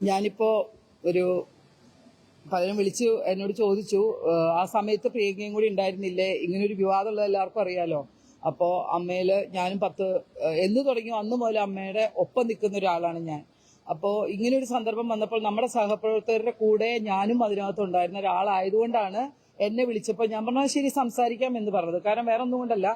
ഞാനിപ്പോ ഒരു പലരും വിളിച്ചു എന്നോട് ചോദിച്ചു ആ, സമയത്ത് പ്രിയങ്കയും കൂടി ഉണ്ടായിരുന്നില്ലേ? ഇങ്ങനെ ഒരു വിവാദമുള്ളത് എല്ലാവർക്കും അറിയാലോ. അപ്പോ അമ്മയിൽ ഞാനും പത്ത് എന്ന് തുടങ്ങി അന്ന് മുതൽ അമ്മയുടെ ഒപ്പം നിൽക്കുന്ന ഒരാളാണ് ഞാൻ. അപ്പോൾ ഇങ്ങനെ ഒരു സന്ദർഭം വന്നപ്പോൾ നമ്മുടെ സഹപ്രവർത്തകരുടെ കൂടെ ഞാനും അതിനകത്ത് ഉണ്ടായിരുന്ന ഒരാളായതുകൊണ്ടാണ് എന്നെ വിളിച്ചപ്പോൾ ഞാൻ പറഞ്ഞാൽ ശരി സംസാരിക്കാം എന്ന് പറഞ്ഞത്. കാരണം വേറെ ഒന്നും കൊണ്ടല്ല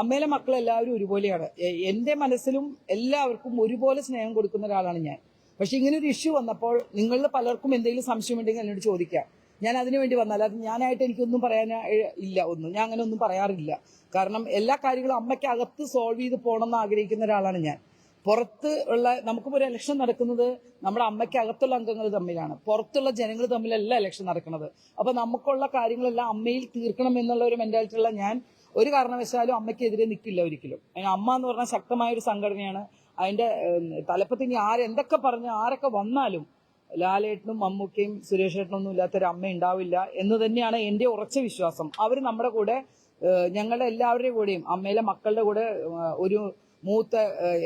അമ്മയിലെ മക്കൾ എല്ലാവരും ഒരുപോലെയാണ് എന്റെ മനസ്സിലും എല്ലാവർക്കും ഒരുപോലെ സ്നേഹം കൊടുക്കുന്ന ഒരാളാണ് ഞാൻ. പക്ഷെ ഇങ്ങനെ ഒരു ഇഷ്യൂ വന്നപ്പോൾ നിങ്ങളിൽ പലർക്കും എന്തെങ്കിലും സംശയമുണ്ടെങ്കിൽ എന്നോട് ചോദിക്കാം. ഞാൻ അതിനു വേണ്ടി വന്നാൽ അത് ഞാനായിട്ട് എനിക്കൊന്നും പറയാൻ ഇല്ല ഒന്നും. ഞാൻ അങ്ങനെ ഒന്നും പറയാറില്ല. കാരണം എല്ലാ കാര്യങ്ങളും അമ്മയ്ക്ക് അകത്ത് സോൾവ് ചെയ്ത് പോകണമെന്ന് ആഗ്രഹിക്കുന്ന ഒരാളാണ് ഞാൻ. പുറത്ത് ഉള്ള നമുക്കിപ്പോൾ ഒരു ഇലക്ഷൻ നടക്കുന്നത് നമ്മുടെ അമ്മയ്ക്ക് അകത്തുള്ള അംഗങ്ങൾ തമ്മിലാണ്. പുറത്തുള്ള ജനങ്ങൾ തമ്മിലല്ല ഇലക്ഷൻ നടക്കുന്നത്. അപ്പൊ നമുക്കുള്ള കാര്യങ്ങളെല്ലാം അമ്മയിൽ തീർക്കണം എന്നുള്ള ഒരു മെന്റാലിറ്റിയുള്ള ഞാൻ ഒരു കാരണവശാലും അമ്മയ്ക്കെതിരെ നിൽക്കില്ല ഒരിക്കലും. അതിന് അമ്മ എന്ന് പറഞ്ഞാൽ ശക്തമായ ഒരു സംഘടനയാണ്. അതിന്റെ തലപ്പത്തി ഇനി ആരെന്തൊക്കെ പറഞ്ഞ് ആരൊക്കെ വന്നാലും ലാലേട്ടനും മമ്മൂക്കയും സുരേഷ് ഒന്നും ഇല്ലാത്ത ഒരു അമ്മ ഉണ്ടാവില്ല എന്ന് തന്നെയാണ് എന്റെ ഉറച്ച വിശ്വാസം. അവർ നമ്മുടെ കൂടെ ഞങ്ങളുടെ എല്ലാവരുടെയും കൂടെയും അമ്മയിലെ മക്കളുടെ കൂടെ ഒരു മൂത്ത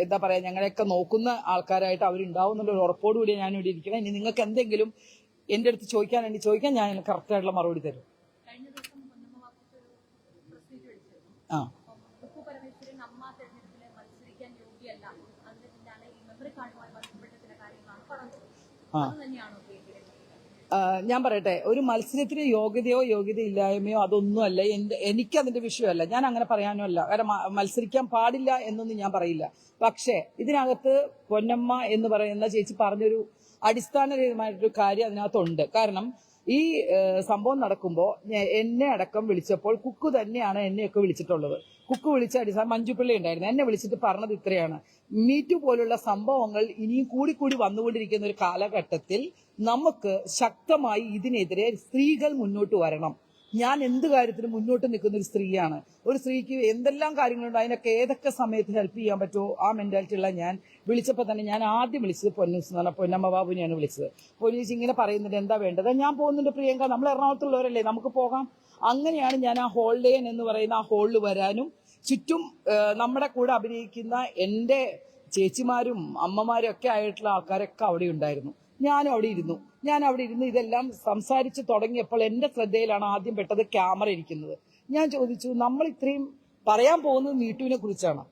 എന്താ പറയാ ഞങ്ങളെയൊക്കെ നോക്കുന്ന ആൾക്കാരായിട്ട് അവരുണ്ടാവും എന്നുള്ള ഉറപ്പോടുകൂടി ഞാൻ ഇവിടെ ഇരിക്കണം ഇനി നിങ്ങൾക്ക് എന്തെങ്കിലും എന്റെ അടുത്ത് ചോദിക്കാൻ വേണ്ടി ചോദിക്കാൻ ഞാൻ കറക്റ്റായിട്ടുള്ള മറുപടി തരും. ആ, ഞാൻ പറയട്ടെ ഒരു മത്സരത്തിന് യോഗ്യതയോ യോഗ്യത ഇല്ലായ്മയോ അതൊന്നുമല്ല. എന്റെ എനിക്ക് അതിന്റെ വിഷയമല്ല. ഞാൻ അങ്ങനെ പറയാനോ അല്ല കാരണം മത്സരിക്കാൻ പാടില്ല എന്നൊന്നും ഞാൻ പറയില്ല. പക്ഷേ ഇതിനകത്ത് പൊന്നമ്മ എന്ന് പറയുന്ന ചേച്ചി പറഞ്ഞൊരു അടിസ്ഥാനരഹിതമായിട്ടൊരു കാര്യം അതിനകത്തുണ്ട്. കാരണം ഈ സംഭവം നടക്കുമ്പോൾ എന്നെ അടക്കം വിളിച്ചപ്പോൾ കുക്കു തന്നെയാണ് എന്നെയൊക്കെ വിളിച്ചിട്ടുള്ളത്. കുക്കു വിളിച്ച അടിസ്ഥാനം മഞ്ജുപിള്ളി ഉണ്ടായിരുന്നു. എന്നെ വിളിച്ചിട്ട് പറഞ്ഞത് ഇത്രയാണ്. മീറ്റു പോലുള്ള സംഭവങ്ങൾ ഇനിയും കൂടി കൂടി വന്നുകൊണ്ടിരിക്കുന്ന ഒരു കാലഘട്ടത്തിൽ നമുക്ക് ശക്തമായി ഇതിനെതിരെ സ്ത്രീകൾ മുന്നോട്ട് വരണം. ഞാൻ എന്ത് കാര്യത്തിനും മുന്നോട്ട് നിൽക്കുന്ന ഒരു സ്ത്രീയാണ്. ഒരു സ്ത്രീക്ക് എന്തെല്ലാം കാര്യങ്ങളുണ്ട് അതിനൊക്കെ ഏതൊക്കെ സമയത്ത് ഹെൽപ്പ് ചെയ്യാൻ പറ്റുമോ ആ മെന്റാലിറ്റി ഉള്ള ഞാൻ വിളിച്ചപ്പോൾ തന്നെ ഞാൻ ആദ്യം വിളിച്ചത് പൊന്നൂസ് എന്ന് പറഞ്ഞ പൊന്നമ്മ ബാബുവിനെയാണ് വിളിച്ചത്. പൊന്നൂസ് ഇങ്ങനെ പറയുന്നുണ്ട് എന്താ വേണ്ടത്? ഞാൻ പോകുന്നുണ്ട് പ്രിയങ്ക നമ്മൾ എറണാകുളത്തുള്ളവരല്ലേ നമുക്ക് പോകാം. അങ്ങനെയാണ് ഞാൻ ആ ഹോൾഡേൻ എന്ന് പറയുന്ന ആ ഹോളിൽ വരാനും ചുറ്റും നമ്മുടെ കൂടെ അഭിനയിക്കുന്ന എന്റെ ചേച്ചിമാരും അമ്മമാരും ഒക്കെ ആയിട്ടുള്ള ആൾക്കാരൊക്കെ അവിടെ ഉണ്ടായിരുന്നു. ഞാനും അവിടെ ഇരുന്നു. ഞാൻ അവിടെ ഇരുന്ന് ഇതെല്ലാം സംസാരിച്ച് തുടങ്ങിയപ്പോൾ എന്റെ ശ്രദ്ധയിലാണ് ആദ്യം പെട്ടത് ക്യാമറ ഇരിക്കുന്നത്. ഞാൻ ചോദിച്ചു നമ്മൾ ഇത്രയും പറയാൻ പോകുന്നത് മീട്ടുവിനെ കുറിച്ചാണ്.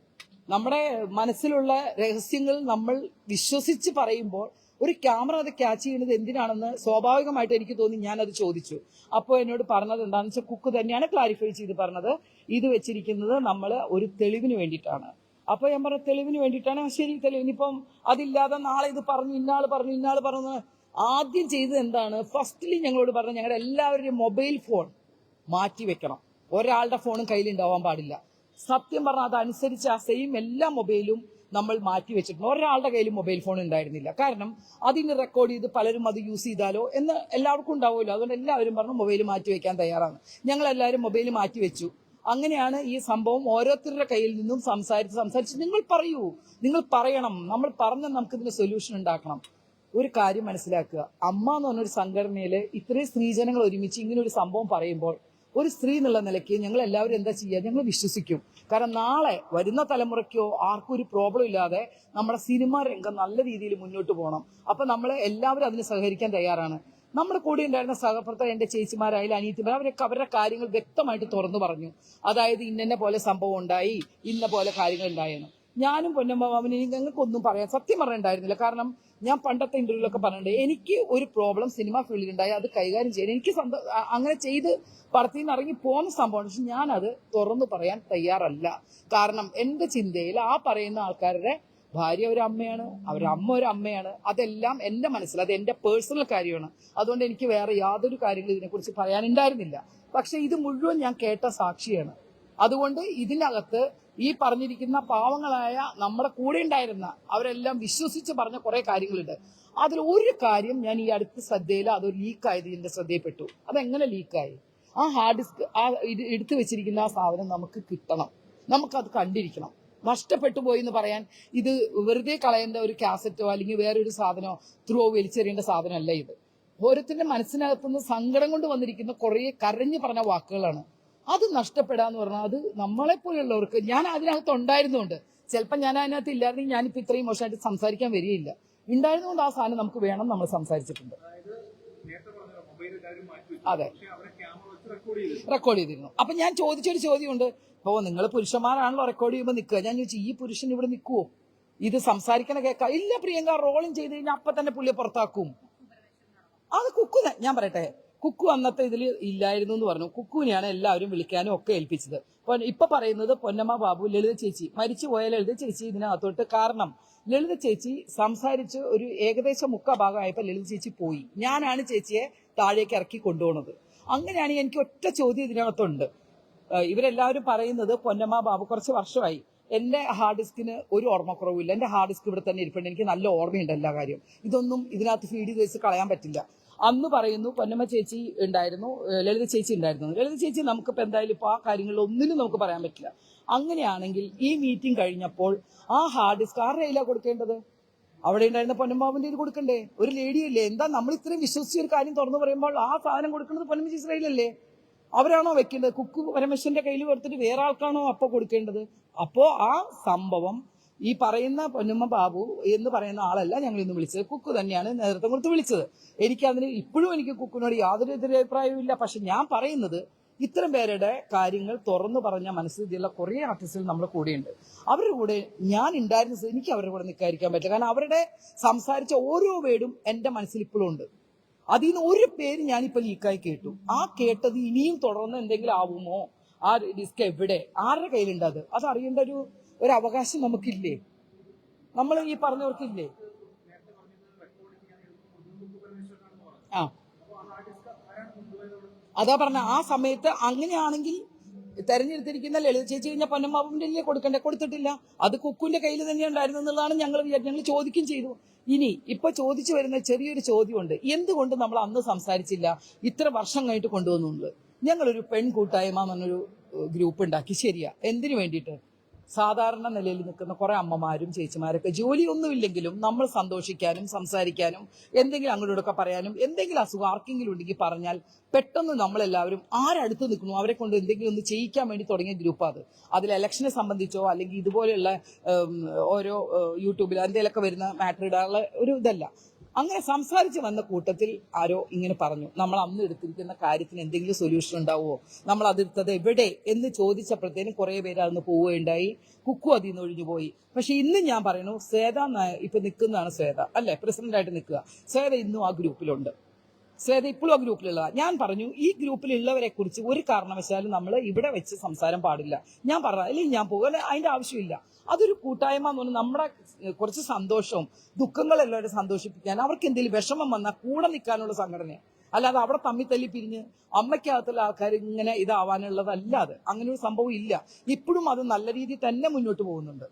നമ്മുടെ മനസ്സിലുള്ള രഹസ്യങ്ങൾ നമ്മൾ വിശ്വസിച്ച് പറയുമ്പോൾ ഒരു ക്യാമറ അത് ക്യാച്ച് ചെയ്യുന്നത് എന്തിനാണെന്ന് സ്വാഭാവികമായിട്ട് എനിക്ക് തോന്നി ഞാനത് ചോദിച്ചു. അപ്പോൾ എന്നോട് പറഞ്ഞത് എന്താണെന്ന് വെച്ചാൽ കുക്ക് തന്നെയാണ് ക്ലാരിഫൈ ചെയ്ത് പറഞ്ഞത്. ഇത് വെച്ചിരിക്കുന്നത് നമ്മൾ ഒരു തെളിവിന് വേണ്ടിയിട്ടാണ്. അപ്പൊ ഞാൻ പറഞ്ഞ തെളിവിന് വേണ്ടിയിട്ടാണ്? ശരി തെളിവിനിപ്പം അതില്ലാതെ നാളെ ഇത് പറഞ്ഞു ഇന്നാൾ പറഞ്ഞു ഇന്നാൾ പറഞ്ഞു ആദ്യം ചെയ്തത് എന്താണ്? ഫസ്റ്റ്ലി ഞങ്ങളോട് പറഞ്ഞു ഞങ്ങളുടെ എല്ലാവരുടെയും മൊബൈൽ ഫോൺ മാറ്റി വെക്കണം. ഒരാളുടെ ഫോണും കയ്യിലുണ്ടാവാൻ പാടില്ല. സത്യം പറഞ്ഞാൽ അതനുസരിച്ച് ആ സെയിം എല്ലാ മൊബൈലും നമ്മൾ മാറ്റി വെച്ചിട്ടുണ്ട്. ഒരാളുടെ കയ്യിൽ മൊബൈൽ ഫോൺ ഉണ്ടായിരുന്നില്ല. കാരണം അതിന് റെക്കോർഡ് ചെയ്ത് പലരും അത് യൂസ് ചെയ്താലോ എന്ന് എല്ലാവർക്കും ഉണ്ടാവുമല്ലോ. അതുകൊണ്ട് എല്ലാവരും പറഞ്ഞു മൊബൈൽ മാറ്റി വെക്കാൻ തയ്യാറാണ്. ഞങ്ങൾ എല്ലാവരും മൊബൈൽ മാറ്റി വെച്ചു. അങ്ങനെയാണ് ഈ സംഭവം ഓരോരുത്തരുടെ കയ്യിൽ നിന്നും സംസാരിച്ച് സംസാരിച്ച് നിങ്ങൾ പറയൂ. നിങ്ങൾ പറയണം. നമ്മൾ പറഞ്ഞ് നമുക്കിതിന് സൊല്യൂഷൻ ഉണ്ടാക്കണം. ഒരു കാര്യം മനസ്സിലാക്കുക. അമ്മ എന്ന് പറഞ്ഞൊരു സംഘടനയിൽ ഇത്രയും സ്ത്രീജനങ്ങൾ ഒരുമിച്ച് ഇങ്ങനെ ഒരു സംഭവം പറയുമ്പോൾ ഒരു സ്ത്രീ എന്നുള്ള നിലയ്ക്ക് ഞങ്ങൾ എല്ലാവരും എന്താ ചെയ്യുക? ഞങ്ങൾ വിശ്വസിക്കും. കാരണം നാളെ വരുന്ന തലമുറയ്ക്കോ ആർക്കും ഒരു പ്രോബ്ലം ഇല്ലാതെ നമ്മുടെ സിനിമാ രംഗം നല്ല രീതിയിൽ മുന്നോട്ട് പോകണം. അപ്പൊ നമ്മൾ എല്ലാവരും അതിന് സഹകരിക്കാൻ തയ്യാറാണ്. നമ്മുടെ കൂടെ ഉണ്ടായിരുന്ന സഹപ്രവർത്തകർ എന്റെ ചേച്ചിമാരായാലും അനിയത്തിമാർ അവരൊക്കെ അവരുടെ കാര്യങ്ങൾ വ്യക്തമായിട്ട് തുറന്നു പറഞ്ഞു. അതായത് ഇന്നെ പോലെ സംഭവം ഉണ്ടായി ഇന്ന പോലെ കാര്യങ്ങൾ ഉണ്ടായെന്ന്. ഞാനും പൊന്നമ്മാവന് ഞങ്ങൾക്കൊന്നും പറയാൻ സത്യം പറയണ്ടായിരുന്നില്ല. കാരണം ഞാൻ പണ്ടത്തെ ഇന്റർവ്യൂലൊക്കെ പറഞ്ഞിട്ടുണ്ട് എനിക്ക് ഒരു പ്രോബ്ലം സിനിമ ഫീൽഡിൽ ഉണ്ടായി അത് കൈകാര്യം ചെയ്യാൻ. എനിക്ക് അങ്ങനെ ചെയ്ത് പടത്തിൽ നിന്ന് ഇറങ്ങി പോകുന്ന സംഭവമാണ്. പക്ഷെ ഞാനത് തുറന്നു പറയാൻ തയ്യാറല്ല. കാരണം എന്റെ ചിന്തയിൽ ആ പറയുന്ന ആൾക്കാരുടെ ഭാര്യ ഒരു അമ്മയാണ് അവരുടെ അമ്മ ഒരു അമ്മയാണ്. അതെല്ലാം എന്റെ മനസ്സിൽ അത് എന്റെ പേഴ്സണൽ കാര്യമാണ്. അതുകൊണ്ട് എനിക്ക് വേറെ യാതൊരു കാര്യങ്ങളും ഇതിനെക്കുറിച്ച് പറയാനുണ്ടായിരുന്നില്ല. പക്ഷെ ഇത് മുഴുവൻ ഞാൻ കേട്ട സാക്ഷിയാണ്. അതുകൊണ്ട് ഇതിനകത്ത് ഈ പറഞ്ഞിരിക്കുന്ന പാവങ്ങളായ നമ്മുടെ കൂടെ ഉണ്ടായിരുന്ന അവരെല്ലാം വിശ്വസിച്ച് പറഞ്ഞ കുറെ കാര്യങ്ങളുണ്ട്. അതിൽ ഒരു കാര്യം ഞാൻ ഈ അടുത്ത ശ്രദ്ധയിൽ അത് ലീക്കായത് എന്റെ ശ്രദ്ധയിൽപ്പെട്ടു. അതെങ്ങനെ ലീക്കായി ആ ഹാർഡ് ഡിസ്ക് ആ ഇത് എടുത്തു വെച്ചിരിക്കുന്ന ആ സാധനം നമുക്ക് കിട്ടണം. നമുക്കത് കണ്ടിരിക്കണം. നഷ്ടപ്പെട്ടു പോയി എന്ന് പറയാൻ ഇത് വെറുതെ കളയേണ്ട ഒരു കാസറ്റോ അല്ലെങ്കിൽ വേറൊരു സാധനമോ ത്രൂ വലിച്ചെറിയേണ്ട സാധനമല്ല ഇത്. ഓരോരുത്തരുടെ മനസ്സിനകത്തുനിന്ന് സങ്കടം കൊണ്ട് വന്നിരിക്കുന്ന കുറേ കരഞ്ഞു പറഞ്ഞ വാക്കുകളാണ്. അത് നഷ്ടപ്പെടാന്ന് പറഞ്ഞാൽ അത് നമ്മളെ പോലെയുള്ളവർക്ക് ഞാൻ അതിനകത്ത് ഉണ്ടായിരുന്നുകൊണ്ട് ചിലപ്പോൾ ഞാൻ അതിനകത്ത് ഇല്ലായിരുന്നെങ്കിൽ ഞാനിപ്പോൾ ഇത്രയും മോശമായിട്ട് സംസാരിക്കാൻ വരികയില്ല. ഉണ്ടായിരുന്നുകൊണ്ട് ആ സാധനം നമുക്ക് വേണം നമ്മൾ സംസാരിച്ചിട്ടുണ്ട്. അതെ. റെക്കോർഡ് ചെയ്തു റെക്കോർഡ് ചെയ്തിരുന്നു. അപ്പൊ ഞാൻ ചോദിച്ചൊരു ചോദ്യമുണ്ട്. ഇപ്പോ നിങ്ങൾ പുരുഷന്മാരാണല്ലോ റെക്കോർഡ് ചെയ്യുമ്പോൾ നിൽക്കുക ഞാൻ ചോദിച്ചു ഈ പുരുഷൻ ഇവിടെ നിൽക്കുവോ ഇത് സംസാരിക്കണ കേൾക്കാം ഇല്ല പ്രിയങ്ക റോളിങ് ചെയ്ത് കഴിഞ്ഞാൽ അപ്പൊ തന്നെ പുള്ളിയെ പുറത്താക്കും. അത് കുക്കുന്നേ. ഞാൻ പറയട്ടെ കുക്കു അന്നത്തെ ഇതിൽ ഇല്ലായിരുന്നു എന്ന് പറഞ്ഞു. കുക്കുവിനെയാണ് എല്ലാവരും വിളിക്കാനും ഒക്കെ ഏൽപ്പിച്ചത്. ഇപ്പൊ പറയുന്നത് പൊന്നമ്മ ബാബു ലളിത ചേച്ചി. മരിച്ചുപോയ ലളിത ചേച്ചി ഇതിനകത്തോട്ട് കാരണം ലളിത ചേച്ചി സംസാരിച്ച് ഒരു ഏകദേശം മുക്കാ ഭാഗമായപ്പോ ലളിത ചേച്ചി പോയി. ഞാനാണ് ചേച്ചിയെ താഴേക്ക് ഇറക്കി കൊണ്ടുപോകുന്നത് അങ്ങനെയാണ് എനിക്ക് ഒറ്റ ചോദ്യം ഇതിനകത്തുണ്ട്. ഇവരെല്ലാവരും പറയുന്നത് പൊന്നമ്മ ബാബു കുറച്ച് വർഷമായി. എന്റെ ഹാർഡ് ഡിസ്കിന് ഒരു ഓർമ്മക്കുറവില്ല എന്റെ ഹാർഡ് ഡിസ്ക് ഇവിടെ തന്നെ ഇരിപ്പുണ്ട്. എനിക്ക് നല്ല ഓർമ്മയുണ്ട് എല്ലാ കാര്യം ഇതൊന്നും ഇതിനകത്ത് ഫീഡ് ചെയ്ത് വെച്ച് കളയാൻ പറ്റില്ല. അന്ന് പറയുന്നു പൊന്നമ്മ ചേച്ചി ഉണ്ടായിരുന്നു ലളിത ചേച്ചി ഉണ്ടായിരുന്നു. ലളിത ചേച്ചി നമുക്കിപ്പോൾ എന്തായാലും ഇപ്പോൾ ആ കാര്യങ്ങളിൽ ഒന്നിനും നമുക്ക് പറയാൻ പറ്റില്ല. അങ്ങനെയാണെങ്കിൽ ഈ മീറ്റിംഗ് കഴിഞ്ഞപ്പോൾ ആ ഹാർഡ് ഡിസ്ക് ആരുടെ കയ്യിലാണ് കൊടുക്കേണ്ടത്? അവിടെ ഉണ്ടായിരുന്ന പൊന്നമ്മാവിന്റെ ഇത് കൊടുക്കണ്ടേ? ഒരു ലേഡിയല്ലേ എന്താ നമ്മൾ ഇത്രയും വിശ്വസിച്ച ഒരു കാര്യം തുറന്നു പറയുമ്പോൾ ആ സാധനം കൊടുക്കുന്നത് പൊന്നമ്മ ഇസ്രായേലല്ലേ അവരാണോ വെക്കേണ്ടത്? കുക്ക് പരമേശ്വരന്റെ കയ്യിൽ കൊടുത്തിട്ട് വേറെ ആൾക്കാണോ അപ്പോൾ കൊടുക്കേണ്ടത്? അപ്പോൾ ആ സംഭവം ഈ പറയുന്ന പൊന്നുമ്മ ബാബു എന്ന് പറയുന്ന ആളല്ല ഞങ്ങൾ ഇന്ന് വിളിച്ചത്. കുക്കു തന്നെയാണ് നേതൃത്വം കൊടുത്ത് വിളിച്ചത്. എനിക്ക് അതിന് ഇപ്പോഴും എനിക്ക് കുക്കിനോട് യാതൊരു എതിരഭിപ്രായവും ഇല്ല. പക്ഷെ ഞാൻ പറയുന്നത് ഇത്തരം പേരുടെ കാര്യങ്ങൾ തുറന്നു പറഞ്ഞ മനസ്സിലുള്ള കുറേ ആർട്ടിസ്റ്റുകൾ നമ്മുടെ കൂടെയുണ്ട്. അവരുടെ കൂടെ ഞാൻ ഉണ്ടായിരുന്ന എനിക്ക് അവരുടെ കൂടെ നിൽക്കാതിരിക്കാൻ പറ്റില്ല. കാരണം അവരുടെ സംസാരിച്ച ഓരോ വേർഡും എന്റെ മനസ്സിൽ ഇപ്പോഴും ഉണ്ട്. അതിൽ നിന്ന് ഒരു പേര് ഞാനിപ്പോൾ ലീക്കായി കേട്ടു. ആ കേട്ടത് ഇനിയും തുടർന്ന് എന്തെങ്കിലും ആവുമോ? ആ ഡിസ്ക് എവിടെ? ആരുടെ കയ്യിലുണ്ട് അത്? അത് അറിയേണ്ട ഒരു ഒരു അവകാശം നമുക്കില്ലേ? നമ്മൾ ഈ പറഞ്ഞവർക്കില്ലേ? ആ. അതാ പറഞ്ഞ ആ സമയത്ത് അങ്ങനെയാണെങ്കിൽ തെരഞ്ഞെടുത്തിരിക്കുന്ന ലളിത ചേച്ചി കഴിഞ്ഞ പൊന്നമ്മാവിന്റെ അല്ലേ കൊടുക്കണ്ടേ? കൊടുത്തിട്ടില്ല. അത് കുക്കുവിന്റെ കയ്യിൽ തന്നെ ഉണ്ടായിരുന്നു എന്നുള്ളതാണ് ഞങ്ങൾ ഞങ്ങൾ ചോദിക്കും ചെയ്തു. ഇനി ഇപ്പൊ ചോദിച്ചു വരുന്ന ചെറിയൊരു ചോദ്യമുണ്ട്. എന്തുകൊണ്ട് നമ്മൾ അന്ന് സംസാരിച്ചില്ല? ഇത്ര വർഷം കഴിഞ്ഞിട്ട് കൊണ്ടുവന്നുള്ളത്. ഞങ്ങളൊരു പെൺകൂട്ടായ്മ എന്നൊരു ഗ്രൂപ്പ് ഉണ്ടാക്കി. ശരിയാ. എന്തിനു വേണ്ടിയിട്ട്? സാധാരണ നിലയിൽ നിൽക്കുന്ന കുറെ അമ്മമാരും ചേച്ചിമാരൊക്കെ ജോലിയൊന്നുമില്ലെങ്കിലും നമ്മൾ സന്തോഷിക്കാനും സംസാരിക്കാനും എന്തെങ്കിലും അങ്ങോട്ടൊക്കെ പറയാനും എന്തെങ്കിലും അസുഖം ആർക്കെങ്കിലും ഉണ്ടെങ്കിൽ പറഞ്ഞാൽ പെട്ടെന്ന് നമ്മളെല്ലാവരും ആരടുത്ത് നിൽക്കുന്നു? അവരെ കൊണ്ട് എന്തെങ്കിലും ഒന്ന് ചെയ്യിക്കാൻ വേണ്ടി തുടങ്ങിയ ഗ്രൂപ്പാണ് അത്. അതിൽ ഇലക്ഷനെ സംബന്ധിച്ചോ അല്ലെങ്കിൽ ഇതുപോലെയുള്ള ഓരോ യൂട്യൂബിൽ എന്തെങ്കിലുമൊക്കെ വരുന്ന മാറ്റർ ഇടാനുള്ള ഒരു ഇതല്ല. അങ്ങനെ സംസാരിച്ച് വന്ന കൂട്ടത്തിൽ ആരോ ഇങ്ങനെ പറഞ്ഞു നമ്മൾ അന്ന് എടുത്തിരിക്കുന്ന കാര്യത്തിന് എന്തെങ്കിലും സൊല്യൂഷൻ ഉണ്ടാവുമോ? നമ്മൾ അതെടുത്തത് എവിടെ? എന്ന് ചോദിച്ചപ്പോഴത്തേനും കുറെ പേര് അന്ന് പോവുകയുണ്ടായി. കുക്കു അതിൽ നിന്ന് ഒഴിഞ്ഞു പോയി. പക്ഷെ ഇന്ന് ഞാൻ പറയുന്നു ശ്വേത ഇപ്പൊ നിൽക്കുന്നതാണ് ശ്വേത അല്ലെ? പ്രസിഡന്റ് ആയിട്ട് നിൽക്കുക. ശ്വേത ഇന്നും ആ ഗ്രൂപ്പിലുണ്ട് ശ്വേത ഇപ്പോഴും ആ ഗ്രൂപ്പിലുള്ളതാണ് ഞാൻ പറഞ്ഞു ഈ ഗ്രൂപ്പിലുള്ളവരെ കുറിച്ച് ഒരു കാരണവശാലും നമ്മൾ ഇവിടെ വെച്ച് സംസാരം പാടില്ല. ഞാൻ പറഞ്ഞ അല്ലെങ്കിൽ ഞാൻ പോകും അതിന്റെ ആവശ്യമില്ല. അതൊരു കൂട്ടായ്മ എന്ന് പറഞ്ഞാൽ നമ്മുടെ കുറച്ച് സന്തോഷവും ദുഃഖങ്ങൾ എല്ലാവരും സന്തോഷിപ്പിക്കാൻ അവർക്ക് എന്തെങ്കിലും വിഷമം വന്നാൽ കൂടെ നിൽക്കാനുള്ള സംഘടനയാണ് അല്ലാതെ അവിടെ തമ്മി തല്ലി പിരിഞ്ഞ് അമ്മയ്ക്കകത്തുള്ള ആൾക്കാർ ഇങ്ങനെ ഇതാവാനുള്ളതല്ല അത് അങ്ങനെ ഒരു സംഭവം ഇല്ല. ഇപ്പോഴും അത് നല്ല രീതിയിൽ തന്നെ മുന്നോട്ട് പോകുന്നുണ്ട്.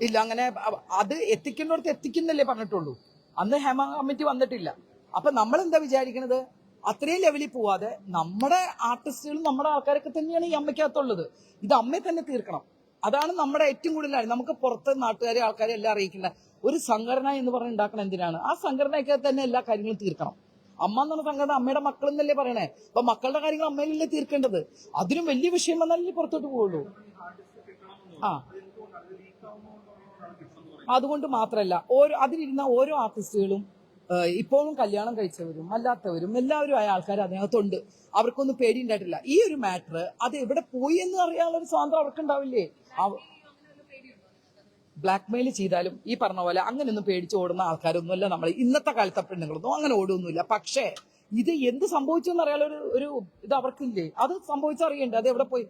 ഇല്ല അങ്ങനെ അത് എത്തിക്കേണ്ടടുത്ത് എത്തിക്കുന്നല്ലേ പറഞ്ഞിട്ടുള്ളൂ. അന്ന് ഹേമ കമ്മിറ്റി വന്നിട്ടില്ല. അപ്പൊ നമ്മൾ എന്താ വിചാരിക്കണത്? അത്രയും ലെവലിൽ പോവാതെ നമ്മുടെ ആർട്ടിസ്റ്റുകളും നമ്മുടെ ആൾക്കാരൊക്കെ തന്നെയാണ് ഈ അമ്മയ്ക്കകത്തുള്ളത്. ഇത് അമ്മയെ തന്നെ തീർക്കണം. അതാണ് നമ്മുടെ ഏറ്റവും കൂടുതൽ നമുക്ക് പുറത്ത് നാട്ടുകാരെ ആൾക്കാരെ എല്ലാം അറിയിക്കേണ്ട ഒരു സംഘടന എന്ന് പറഞ്ഞ് ഉണ്ടാക്കണം എന്തിനാണ്? ആ സംഘടനയ്ക്ക് തന്നെ എല്ലാ കാര്യങ്ങളും തീർക്കണം. അമ്മ എന്ന് പറഞ്ഞ സംഘടന അമ്മയുടെ മക്കൾ എന്നല്ലേ പറയണേ? അപ്പൊ മക്കളുടെ കാര്യങ്ങൾ അമ്മയിലല്ലേ തീർക്കേണ്ടത്? അതിനും വലിയ വിഷയം വന്നാലല്ലേ പുറത്തോട്ട് പോവുള്ളൂ. ആ. അതുകൊണ്ട് മാത്രമല്ല ഓരോ അതിലിരുന്ന ഓരോ ആർട്ടിസ്റ്റുകളും ഇപ്പോഴും കല്യാണം കഴിച്ചവരും അല്ലാത്തവരും എല്ലാവരും ആയ ആൾക്കാർ അതിനകത്തുണ്ട്. അവർക്കൊന്നും പേടിയുണ്ടായിട്ടില്ല ഈ ഒരു മാറ്റർ അത് എവിടെ പോയി എന്ന് അറിയാനുള്ള ഒരു സ്വാതന്ത്ര്യം അവർക്കുണ്ടാവില്ലേ? ബ്ലാക്ക് മെയിൽ ചെയ്താലും ഈ പറഞ്ഞ പോലെ അങ്ങനെയൊന്നും പേടിച്ച് ഓടുന്ന ആൾക്കാരൊന്നുമല്ല നമ്മൾ ഇന്നത്തെ കാലത്തെ പെണ്ണുങ്ങളൊന്നും അങ്ങനെ ഓടുകയൊന്നുമില്ല പക്ഷേ ഇത് എന്ത് സംഭവിച്ചു എന്നറിയാലോ ഒരു ഒരു ഇത് അവർക്കില്ലേ? അത് സംഭവിച്ചറിയണ്ടേ അത് എവിടെ പോയി?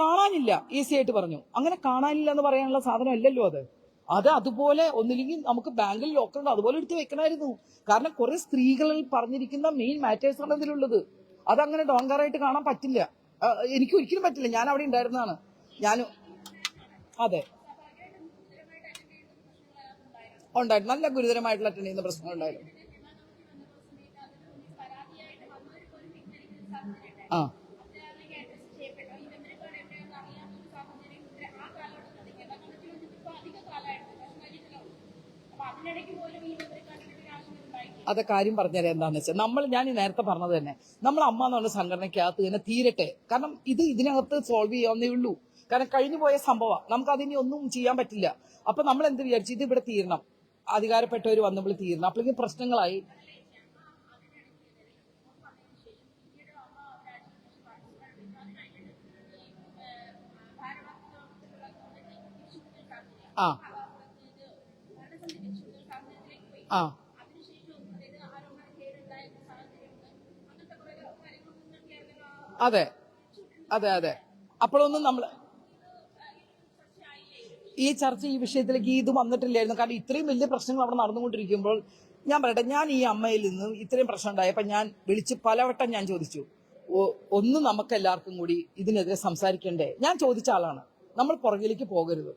കാണാനില്ല. ഈസി ആയിട്ട് പറഞ്ഞു. അങ്ങനെ കാണാനില്ല എന്ന് പറയാനുള്ള സാധനം അല്ലല്ലോ അത്. അത് അതുപോലെ ഒന്നില്ലെങ്കിൽ നമുക്ക് ബാങ്കിൽ ലോക്കർ ഉണ്ട്. അതുപോലെ എടുത്ത് വെക്കണമായിരുന്നു. കാരണം കുറെ സ്ത്രീകളിൽ പറഞ്ഞിരിക്കുന്ന മെയിൻ മാറ്റേഴ്സ് ആണ് ഇതിലുള്ളത്. അതങ്ങനെ ഡോൺകാറായിട്ട് കാണാൻ പറ്റില്ല. എനിക്ക് ഒരിക്കലും പറ്റില്ല. ഞാൻ അവിടെ ഉണ്ടായിരുന്നതാണ്. ഞാൻ അതെ. ഉണ്ടായിരുന്നു. നല്ല ഗുരുതരമായിട്ടുള്ള അറ്റൻഡ് ചെയ്യുന്ന പ്രശ്നങ്ങൾ ഉണ്ടായിരുന്നു. ആ അതിനിടയ്ക്ക് പോലും ഈ ഇവരെ കണ്ടിട്ട് ആവശ്യം ഉണ്ടായിട്ടില്ല അത് കാര്യം പറഞ്ഞുതരാം എന്താണെന്ന് വെച്ചാൽ നമ്മൾ ഞാൻ നേരത്തെ പറഞ്ഞത് തന്നെ നമ്മൾ അമ്മ എന്ന് പറഞ്ഞ സംഘടനയ്ക്കകത്ത് തന്നെ തീരട്ടെ. കാരണം ഇത് ഇതിനകത്ത് സോൾവ് ചെയ്യാവുന്നേ ഉള്ളൂ. കാരണം കഴിഞ്ഞു പോയ സംഭവം. നമുക്ക് അതിനി ഒന്നും ചെയ്യാൻ പറ്റില്ല. അപ്പൊ നമ്മൾ എന്ത് വിചാരിച്ചു? ഇത് ഇവിടെ തീരണം. അധികാരപ്പെട്ടവർ വന്നപ്പോൾ തീരണം. അപ്പോഴേക്കും പ്രശ്നങ്ങളായി. ആ. ആ. അതെ. അതെ അതെ. അപ്പോഴൊന്നും നമ്മൾ ഈ ചർച്ച ഈ വിഷയത്തിലേക്ക് ഇത് വന്നിട്ടില്ലായിരുന്നു. കാരണം ഇത്രയും വലിയ പ്രശ്നങ്ങൾ അവിടെ നടന്നുകൊണ്ടിരിക്കുമ്പോൾ ഞാൻ പറയട്ടെ ഞാൻ ഈ അമ്മയിൽ നിന്ന് ഇത്രയും പ്രശ്നം ഉണ്ടായപ്പോൾ ഞാൻ വിളിച്ച് പലവട്ടം ഞാൻ ചോദിച്ചു ഒന്ന് നമുക്ക് എല്ലാവർക്കും കൂടി ഇതിനെതിരെ സംസാരിക്കണ്ടേ? ഞാൻ ചോദിച്ച ആളാണ്. നമ്മൾ പുറകിലേക്ക് പോകരുത്.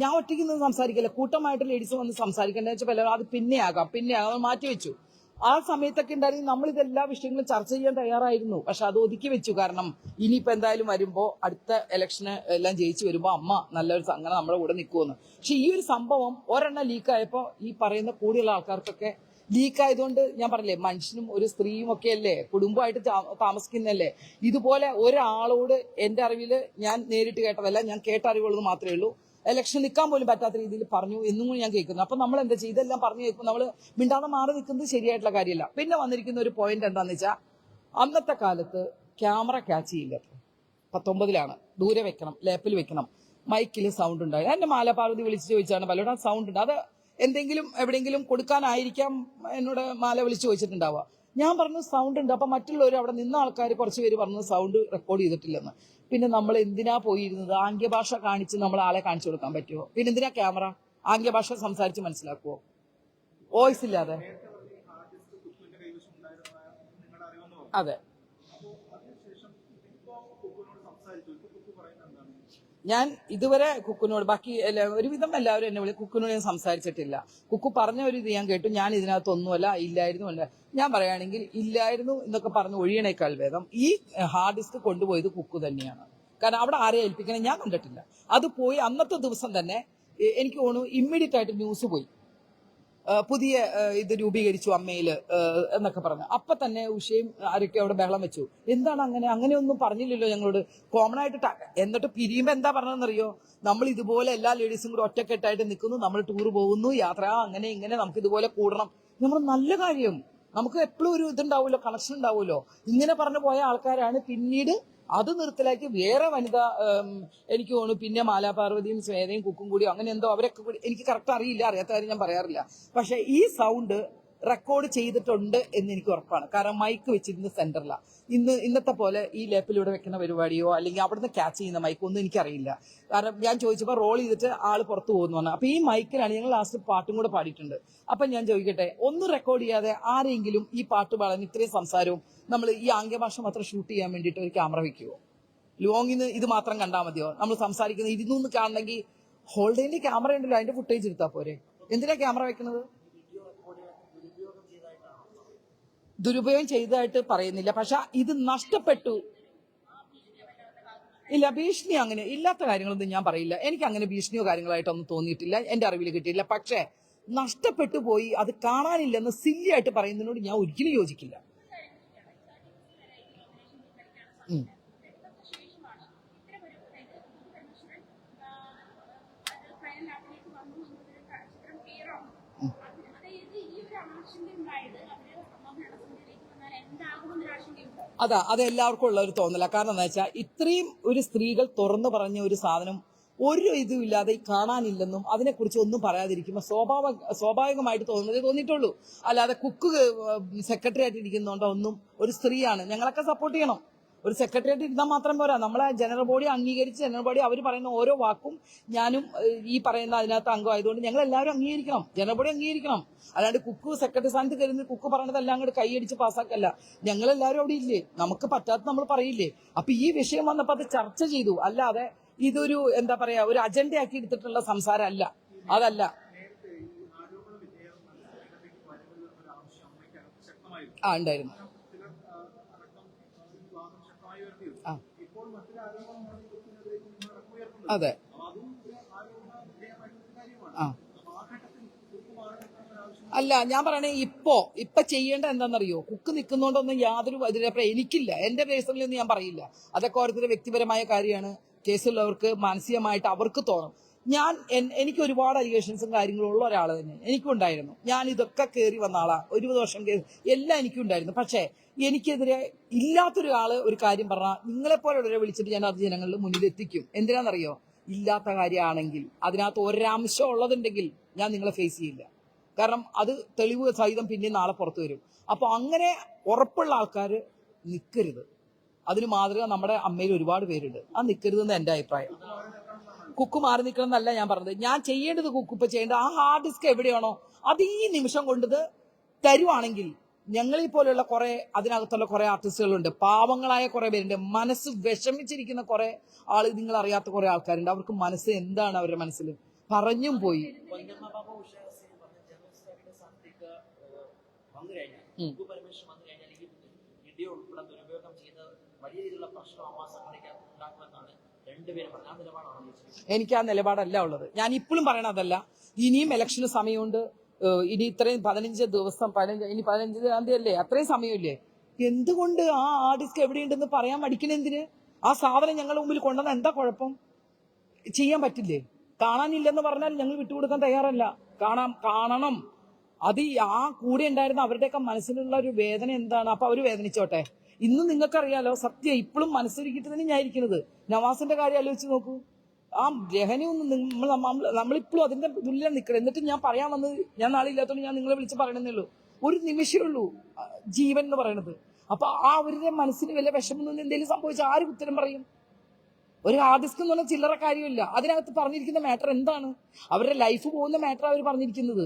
ഞാൻ ഒറ്റയ്ക്ക് നിന്ന് സംസാരിക്കില്ല. കൂട്ടമായിട്ട് ലേഡീസ് വന്ന് സംസാരിക്കേണ്ടതെന്ന് വെച്ചാൽ പലരും അത് പിന്നെ ആകാം പിന്നെ ആകാം അത് മാറ്റി വെച്ചു ആ സമയത്തൊക്കെ ഉണ്ടായിരുന്നു നമ്മൾ ഇതെല്ലാ വിഷയങ്ങളും ചർച്ച ചെയ്യാൻ തയ്യാറായിരുന്നു. പക്ഷെ അത് ഒതുക്കി വെച്ചു. കാരണം ഇനിയിപ്പോ എന്തായാലും വരുമ്പോ അടുത്ത ഇലക്ഷന് എല്ലാം ജയിച്ചു വരുമ്പോ അമ്മ നല്ലൊരു സംഘടന നമ്മുടെ കൂടെ നിൽക്കുമെന്ന് പക്ഷെ ഈ ഒരു സംഭവം ഒരെണ്ണം ലീക്കായപ്പോ ഈ പറയുന്ന കൂടിയുള്ള ആൾക്കാർക്കൊക്കെ ലീക്ക് ആയതുകൊണ്ട് ഞാൻ പറഞ്ഞില്ലേ മനുഷ്യനും ഒരു സ്ത്രീയും ഒക്കെ അല്ലേ കുടുംബമായിട്ട് താമസിക്കുന്നല്ലേ ഇതുപോലെ ഒരാളോട് എന്റെ അറിവിൽ ഞാൻ നേരിട്ട് കേട്ടതല്ല ഞാൻ കേട്ട അറിവുള്ളത് മാത്രമേ ഉള്ളൂ. ഇലക്ഷൻ നിൽക്കാൻ പോലും പറ്റാത്ത രീതിയിൽ പറഞ്ഞു എന്നും കൂടി ഞാൻ കേൾക്കുന്നു. അപ്പൊ നമ്മൾ എന്താ ചെയ്യുക? ഇതെല്ലാം പറഞ്ഞു കേൾക്കും നമ്മൾ മിണ്ടാതെ മാറി നിൽക്കുന്നത് ശരിയായിട്ടുള്ള കാര്യമല്ല. പിന്നെ വന്നിരിക്കുന്ന ഒരു പോയിന്റ് എന്താന്ന് വെച്ചാൽ അന്നത്തെ കാലത്ത് ക്യാമറ ക്യാച്ച് ചെയ്യില്ല. പത്തൊമ്പതിലാണ്. ദൂരെ വെക്കണം ലേപ്പിൽ വെക്കണം. മൈക്കിൽ സൗണ്ട് ഉണ്ടായി. എന്നെ മാലപാർവതി വിളിച്ച് ചോദിച്ചാണ് പലരുടെ സൗണ്ട് ഉണ്ട്. അത് എന്തെങ്കിലും എവിടെയെങ്കിലും കൊടുക്കാനായിരിക്കാം എന്നോട് മാല വിളിച്ച് ചോദിച്ചിട്ടുണ്ടാവുക. ഞാൻ പറഞ്ഞു സൗണ്ട് ഉണ്ട്. അപ്പൊ മറ്റുള്ളവർ അവിടെ നിന്ന ആൾക്കാർ കുറച്ച് പേര് പറഞ്ഞു സൗണ്ട് റെക്കോർഡ് ചെയ്തിട്ടില്ലെന്ന്. പിന്നെ നമ്മൾ എന്തിനാ പോയിരുന്നത്? ആംഗ്യഭാഷ കാണിച്ച് നമ്മൾ ആളെ കാണിച്ചു കൊടുക്കാൻ പറ്റുമോ പിന്നെ എന്തിനാ ക്യാമറ? ആംഗ്യഭാഷ സംസാരിച്ച് മനസ്സിലാക്കുവോ? വോയിസ് ഇല്ലാതെ. നേരത്തെ പറഞ്ഞ ഈ ഹാർഡ് ഡിസ്ക് കുക്കുവിന്റെ കൈവശം ഉണ്ടായിരുന്ന നിങ്ങളുടെ അറിവെന്ന് പറഞ്ഞു അതെ അപ്പോൾ അതിനുശേഷം ഇപ്പോ കുക്കുവിനോട് സംസാരിച്ചു ഇപ്പൊ കുക്കു പറയുന്നത് എന്താണ് ഞാൻ ഇതുവരെ കുക്കുനോട് ബാക്കി ഒരുവിധം എല്ലാവരും എന്നെ വിളി കുക്കുനോട് ഞാൻ സംസാരിച്ചിട്ടില്ല. കുക്കു പറഞ്ഞ ഒരു ഇത് ഞാൻ കേട്ടു ഞാൻ ഇതിനകത്തൊന്നുമല്ല ഇല്ലായിരുന്നു അല്ല. ഞാൻ പറയുകയാണെങ്കിൽ ഇല്ലായിരുന്നു എന്നൊക്കെ പറഞ്ഞ് ഒഴിയണേക്കാൾ ഭേദം ഈ ഹാർഡ് ഡിസ്ക് കൊണ്ടുപോയത് കുക്കു തന്നെയാണ്. കാരണം അവിടെ ആരെ ഏൽപ്പിക്കണം ഞാൻ കണ്ടിട്ടില്ല. അത് പോയി അന്നത്തെ ദിവസം തന്നെ എനിക്ക് തോന്നുന്നു ഇമ്മീഡിയറ്റ് ആയിട്ട് ന്യൂസ് പോയി. പുതിയ ഇത് രൂപീകരിച്ചു അമ്മയിൽ എന്നൊക്കെ പറഞ്ഞു. അപ്പൊ തന്നെ ഉഷയും ആരൊക്കെ അവിടെ ബഹളം വെച്ചു. എന്താണ് അങ്ങനെ? അങ്ങനെയൊന്നും പറഞ്ഞില്ലല്ലോ ഞങ്ങളോട്. കോമൺ ആയിട്ട് എന്നിട്ട് പിരിയുമ്പോ എന്താ പറഞ്ഞതെന്നറിയോ? നമ്മൾ ഇതുപോലെ എല്ലാ ലേഡീസും കൂടെ ഒറ്റക്കെട്ടായിട്ട് നിൽക്കുന്നു നമ്മൾ ടൂർ പോകുന്നു യാത്ര അങ്ങനെ ഇങ്ങനെ നമുക്ക് ഇതുപോലെ കൂടണം. നമ്മൾ നല്ല കാര്യം. നമുക്ക് എപ്പോഴും ഒരു ഇതുണ്ടാവുമല്ലോ കണക്ഷൻ ഉണ്ടാവുമല്ലോ. ഇങ്ങനെ പറഞ്ഞു പോയ ആൾക്കാരാണ് പിന്നീട് അത് നിർത്തലാക്കി വേറെ വനിത എനിക്ക് തോന്നുന്നു പിന്നെ മാലാപാർവതിയും സ്വേതയും കുക്കും കൂടിയോ അങ്ങനെ എന്തോ അവരൊക്കെ കൂടി എനിക്ക് കറക്റ്റ് അറിയില്ല അറിയാത്ത കാര്യം ഞാൻ പറയാറില്ല. പക്ഷെ ഈ സൗണ്ട് റെക്കോർഡ് ചെയ്തിട്ടുണ്ട് എന്ന് എനിക്ക് ഉറപ്പാണ്. കാരണം മൈക്ക് വെച്ചിരുന്ന സെന്ററിലാണ് ഇന്ന് ഇന്നത്തെ പോലെ ഈ ലേപ്പിലൂടെ വെക്കുന്ന പരിപാടിയോ അല്ലെങ്കിൽ അവിടുന്ന് ക്യാച്ച് ചെയ്യുന്ന മൈക്ക് ഒന്നും എനിക്കറിയില്ല. കാരണം ഞാൻ ചോദിച്ചപ്പോൾ റോൾ ചെയ്തിട്ട് ആൾ പുറത്തു പോകുന്നു പറഞ്ഞു. അപ്പൊ ഈ മൈക്കിലാണ് ഞങ്ങൾ ലാസ്റ്റ് പാട്ടും കൂടെ പാടിയിട്ടുണ്ട്. അപ്പൊ ഞാൻ ചോദിക്കട്ടെ ഒന്നും റെക്കോർഡ് ചെയ്യാതെ ആരെങ്കിലും ഈ പാട്ട് പാടാൻ ഇത്രയും സംസാരവും നമ്മൾ ഈ ആംഗ്യഭാഷ മാത്രം ഷൂട്ട് ചെയ്യാൻ വേണ്ടിയിട്ട് ഒരു ക്യാമറ വെക്കുമോ ലോങ്ങിന്ന് ഇത് മാത്രം കണ്ടാൽ മതിയോ? നമ്മൾ സംസാരിക്കുന്നത് ഇരുന്നൂന്ന് കാണണമെങ്കിൽ ഹോൾഡേന്റെ ക്യാമറ ഉണ്ടല്ലോ അതിന്റെ ഫുട്ടേജ് എടുത്താൽ പോരെ. എന്തിനാ ക്യാമറ വെക്കുന്നത്? ദുരുപയോഗം ചെയ്തതായിട്ട് പറയുന്നില്ല. പക്ഷെ ഇത് നഷ്ടപ്പെട്ടു. ഇല്ല ഭീഷണി അങ്ങനെ ഇല്ലാത്ത കാര്യങ്ങളൊന്നും ഞാൻ പറയില്ല. എനിക്ക് അങ്ങനെ ഭീഷണിയോ കാര്യങ്ങളായിട്ടൊന്നും തോന്നിയിട്ടില്ല. എന്റെ അറിവിൽ കിട്ടിയില്ല പക്ഷേ നഷ്ടപ്പെട്ടു പോയി. അത് കാണാനില്ലെന്ന് സില്ലിയായിട്ട് പറയുന്നതിനോട് ഞാൻ ഒരിക്കലും യോജിക്കില്ല ഉം. അതായത് ഈ ഒരു ആശങ്ക ഉണ്ടായത് അവർ അമ്മ ഭരണസമിതിയിലേക്ക് വന്നാൽ എന്താകുമെന്നൊരു ആശങ്കയുണ്ട് അതാ അത് എല്ലാവർക്കും ഉള്ള ഒരു തോന്നല. കാരണം എന്താ വെച്ചാൽ ഇത്രയും ഒരു സ്ത്രീകൾ തുറന്നു പറഞ്ഞ ഒരു സാധനം ഒരു ഇതും ഇല്ലാതെ കാണാനില്ലെന്നും അതിനെക്കുറിച്ച് ഒന്നും പറയാതിരിക്കുമ്പോൾ സ്വാഭാവിക സ്വാഭാവികമായിട്ട് തോന്നുന്നതേ തോന്നിയിട്ടുള്ളൂ. അല്ലാതെ കുക്ക് സെക്രട്ടറി ആയിട്ട് ഇരിക്കുന്നതുകൊണ്ടോ ഒന്നും ഒരു സ്ത്രീയാണ്. ഞങ്ങളൊക്കെ സപ്പോർട്ട് ചെയ്യണം. ഒരു സെക്രട്ടേറിയറ്റ് ഇരുന്നാൽ മാത്രം പോരാ. നമ്മളെ ജനറൽ ബോഡി അംഗീകരിച്ച് ജനറൽ ബോഡി അവർ പറയുന്ന ഓരോ വാക്കും ഞാനും ഈ പറയുന്ന അതിനകത്ത് അംഗമായതുകൊണ്ട് ഞങ്ങൾ എല്ലാവരും അംഗീകരിക്കണം. ജനറൽ ബോഡി അംഗീകരിക്കണം. അല്ലാണ്ട് കുക്ക് സെക്രട്ടറി സ്ഥാനത്ത് കയറുന്ന കുക്ക് പറയുന്നതെല്ലാം അങ്ങോട്ട് കൈയടിച്ച് പാസ്സാക്കല്ല. ഞങ്ങൾ എല്ലാവരും അവിടെ ഇല്ലേ? നമുക്ക് പറ്റാത്ത നമ്മൾ പറയില്ലേ? അപ്പൊ ഈ വിഷയം വന്നപ്പോൾ അത് ചർച്ച ചെയ്തു. അല്ലാതെ ഇതൊരു എന്താ പറയാ ഒരു അജണ്ടയാക്കി എടുത്തിട്ടുള്ള സംസാരം അല്ല അതല്ല. ആ ഈ ആരോപണ വിധേയം മത്സരരംഗത്തേക്ക് വരുന്നത് എന്നൊരു ആവശ്യം അമ്മയ്ക്കകത്ത് ശക്തമായിരുന്നു ആ ഉണ്ടായിരുന്നു ചിലർ ആ, അടക്കം ആ, ഒരു വാദം ശക്തമായി ഉയർത്തിയത് ആ. ഇപ്പോൾ മറ്റൊരു ആരോപണമാണ് കുക്കിനെതിരെ നിങ്ങളടക്കം ഉയർത്തുന്നത് അതെ അപ്പൊ അതും ഒരു ആരോപണ വിധേയമായിട്ടുള്ള കാര്യമാണ് ആ. അപ്പൊ ആ ഘട്ടത്തിൽ കുക്ക് മാറി നിൽക്കുന്ന ഒരു ആ. അല്ല ഞാൻ പറയണേ ഇപ്പോ ഇപ്പൊ ചെയ്യേണ്ട എന്താണെന്നറിയോ കുക്ക് നിൽക്കുന്നോണ്ടൊന്നും യാതൊരു എതിരഭിപ്രായം എനിക്കില്ല. എന്റെ പേഴ്സണലൊന്നും ഞാൻ പറയില്ല. അതൊക്കെ ഓരോരുത്തരുടെ വ്യക്തിപരമായ കാര്യമാണ്. കേസുള്ളവർക്ക് മാനസികമായിട്ട് അവർക്ക് തോന്നും. ഞാൻ എനിക്ക് ഒരുപാട് അലിഗേഷൻസും കാര്യങ്ങളും ഉള്ള ഒരാൾ തന്നെ. എനിക്കുണ്ടായിരുന്നു. ഞാൻ ഇതൊക്കെ കയറി വന്ന ആളാ. ഒരു വർഷം കയറി എല്ലാം എനിക്കുണ്ടായിരുന്നു. പക്ഷേ എനിക്കെതിരെ ഇല്ലാത്തൊരാൾ ഒരു കാര്യം പറഞ്ഞാൽ നിങ്ങളെപ്പോലുള്ളവരെ വിളിച്ചിട്ട് ഞാൻ അത് ജനങ്ങളുടെ മുന്നിൽ എത്തിക്കും. എന്തിനാണെന്നറിയോ ഇല്ലാത്ത കാര്യമാണെങ്കിൽ അതിനകത്ത് ഒരംശം ഉള്ളതുണ്ടെങ്കിൽ ഞാൻ നിങ്ങളെ ഫേസ് ചെയ്യില്ല. കാരണം അത് തെളിവ് സഹിതം പിന്നെ നാളെ പുറത്തു വരും. അപ്പൊ അങ്ങനെ ഉറപ്പുള്ള ആൾക്കാർ നിൽക്കരുത് അതിന് മാതൃക നമ്മുടെ അമ്മയിൽ ഒരുപാട് പേരുണ്ട്. ആ നിൽക്കരുതെന്ന് എന്റെ അഭിപ്രായം. കുക്ക് മാറി നിൽക്കണം എന്നല്ല ഞാൻ പറഞ്ഞത്. ഞാൻ ചെയ്യേണ്ടത് കുക്ക് ഇപ്പൊ ചെയ്യേണ്ടത് ആ ഹാർഡ് ഡിസ്ക് എവിടെയാണോ അത് ഈ നിമിഷം കൊണ്ടത് തരുവാണെങ്കിൽ ഞങ്ങളെ പോലെയുള്ള കുറെ അതിനകത്തുള്ള കുറെ ആർട്ടിസ്റ്റുകളുണ്ട് പാവങ്ങളായ കുറെ പേരുണ്ട്. മനസ്സ് വിഷമിച്ചിരിക്കുന്ന കുറെ ആൾ നിങ്ങൾ അറിയാത്ത കുറെ ആൾക്കാരുണ്ട്. അവർക്ക് മനസ്സ് എന്താണ് അവരുടെ മനസ്സിൽ? പറഞ്ഞും പോയി. ഉൾപ്പെടെ ദുരുപയോഗം ചെയ്ത് വലിയ രീതിയിലുള്ള പ്രശ്നം അമ്മ ഉണ്ടാക്കുമെന്നാണ് എനിക്ക് ആ നിലപാടല്ല ഉള്ളത്. ഞാൻ ഇപ്പോഴും പറയണതല്ല ഇനിയും ഇലക്ഷന് സമയമുണ്ട്. ഇനി ഇത്രയും പതിനഞ്ച് ദിവസം പതിനഞ്ച് ഇനി പതിനഞ്ചാം തീയതി അല്ലേ? അത്രയും സമയമില്ലേ? എന്തുകൊണ്ട് ആ ആ ഡിസ്ക് എവിടെയുണ്ടെന്ന് പറയാൻ മടിക്കണെന്തിന് ആ സാധനം ഞങ്ങളുടെ മുമ്പിൽ കൊണ്ടുവന്ന എന്താ കുഴപ്പം? ചെയ്യാൻ പറ്റില്ലേ? കാണാനില്ലെന്ന് പറഞ്ഞാൽ ഞങ്ങൾ വിട്ടുകൊടുക്കാൻ തയ്യാറല്ല. കാണാം കാണണം. അത് ആ കൂടെ ഉണ്ടായിരുന്ന അവരുടെയൊക്കെ മനസ്സിലുള്ള ഒരു വേദന എന്താണ്? അപ്പൊ അവർ വേദനിച്ചോട്ടെ? ഇന്ന് നിങ്ങൾക്കറിയാലോ സത്യം ഇപ്പോഴും മനസ്സിരിക്കിട്ട് തന്നെ ഞാൻ ഇരിക്കുന്നത്. നവാസിന്റെ കാര്യം ആലോചിച്ച് നോക്കൂ. ആ ഗ്രഹനെയൊന്നും നമ്മൾ നമ്മളിപ്പോഴും അതിന്റെ തുല്യം നിൽക്കണം എന്നിട്ട് ഞാൻ പറയാൻ വന്നത് ഞാൻ നാളെ ഇല്ലാത്തതുകൊണ്ട് ഞാൻ നിങ്ങളെ വിളിച്ച് പറയണമെന്നേ ഉള്ളൂ. ഒരു നിമിഷമേ ഉള്ളൂ ജീവൻ എന്ന് പറയുന്നത് അപ്പൊ ആ അവരുടെ മനസ്സിന് വല്ല വിഷമം എന്തെങ്കിലും സംഭവിച്ചാൽ ആര് ഉത്തരം പറയും? ഒരു ആർട്ടിസ്റ്റ് എന്ന് പറഞ്ഞാൽ ചില്ലറ കാര്യമില്ല. അതിനകത്ത് പറഞ്ഞിരിക്കുന്ന മാറ്റർ എന്താണ്? അവരുടെ ലൈഫ് പോകുന്ന മാറ്റർ അവർ പറഞ്ഞിരിക്കുന്നത്.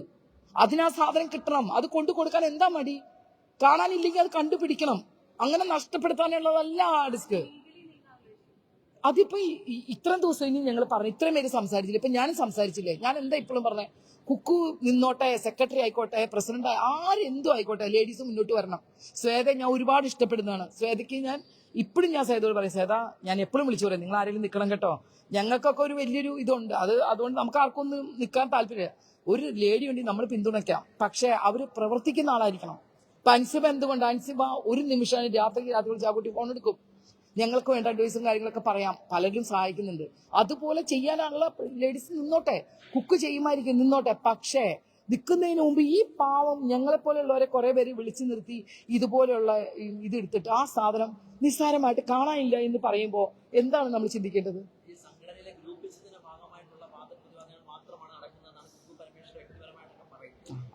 അതിനാ സാധനം കിട്ടണം. അത് കൊണ്ടു കൊടുക്കാൻ എന്താ മടി? കാണാനില്ലെങ്കിൽ അത് കണ്ടുപിടിക്കണം. അങ്ങനെ നഷ്ടപ്പെടുത്താനുള്ളതല്ല ആ ഡിസ്ക്. അതിപ്പോ ഇത്രയും ദിവസം ഇനി ഞങ്ങൾ പറഞ്ഞു ഇത്രയും പേര് സംസാരിച്ചില്ല? ഇപ്പൊ ഞാനും സംസാരിച്ചില്ലേ? ഞാൻ എന്താ ഇപ്പോഴും പറഞ്ഞേ? കുക്കു നിന്നോട്ടെ സെക്രട്ടറി ആയിക്കോട്ടെ പ്രസിഡന്റ് ആരെന്തും ആയിക്കോട്ടെ ലേഡീസ് മുന്നോട്ട് വരണം. ശ്വേത ഞാൻ ഒരുപാട് ഇഷ്ടപ്പെടുന്നതാണ്. ശ്വേതയ്ക്ക് ഞാൻ ഇപ്പോഴും ഞാൻ ശ്വേതയോട് പറയും ശ്വേത ഞാൻ എപ്പോഴും വിളിച്ചു പറയാം നിങ്ങൾ ആരെങ്കിലും നിൽക്കണം കേട്ടോ. ഞങ്ങൾക്കൊക്കെ ഒരു വലിയൊരു ഇതുണ്ട്. അത് അതുകൊണ്ട് നമുക്ക് ആർക്കൊന്നും നിൽക്കാൻ താല്പര്യമില്ല. ഒരു ലേഡി വേണ്ടി നമ്മൾ പിന്തുണയ്ക്കാം. പക്ഷെ അവർ പ്രവർത്തിക്കുന്ന ആളായിരിക്കണം. ഇപ്പൊ അൻസിബ എന്തുകൊണ്ട് അൻസിബ ഒരു നിമിഷം രാത്രി രാത്രി വിളിച്ച് ആ കുട്ടി ഫോൺ എടുക്കും. ഞങ്ങൾക്ക് വേണ്ട അഡ്വൈസും കാര്യങ്ങളൊക്കെ പറയാം. പലരും സഹായിക്കുന്നുണ്ട്. അതുപോലെ ചെയ്യാനുള്ള ലേഡീസ് നിന്നോട്ടെ കുക്ക് ചെയ്യുമായിരിക്കും നിന്നോട്ടെ. പക്ഷേ നിൽക്കുന്നതിന് മുമ്പ് ഈ പാവം ഞങ്ങളെ പോലെയുള്ളവരെ കുറെ പേര് വിളിച്ചു നിർത്തി ഇതുപോലെയുള്ള ഇതെടുത്തിട്ട് ആ സാധനം നിസ്സാരമായിട്ട് കാണാനില്ല എന്ന് പറയുമ്പോൾ എന്താണ് നമ്മൾ ചിന്തിക്കേണ്ടത്?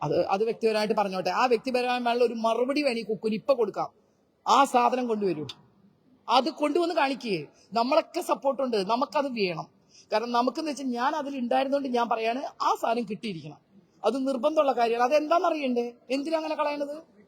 അത് അത് വ്യക്തിപരമായിട്ട് പറഞ്ഞോട്ടെ. ആ വ്യക്തിപരമായുള്ള ഒരു മറുപടി വേണി കുക്കുന് ഇപ്പൊ കൊടുക്കാം. ആ സാധനം കൊണ്ടുവരൂ. അത് കൊണ്ടുവന്ന് കാണിക്കേ. നമ്മളൊക്കെ സപ്പോർട്ടുണ്ട്. നമുക്കത് വേണം. കാരണം നമുക്കെന്ന് വെച്ചാൽ ഞാൻ അതിൽ ഉണ്ടായിരുന്നോണ്ട് ഞാൻ പറയാണ് ആ സാധനം കിട്ടിയിരിക്കണം. അത് നിർബന്ധമുള്ള കാര്യമാണ്. അത് എന്താണെന്ന് അറിയണ്ടേ? എന്തിനാ അങ്ങനെ കളയണത്?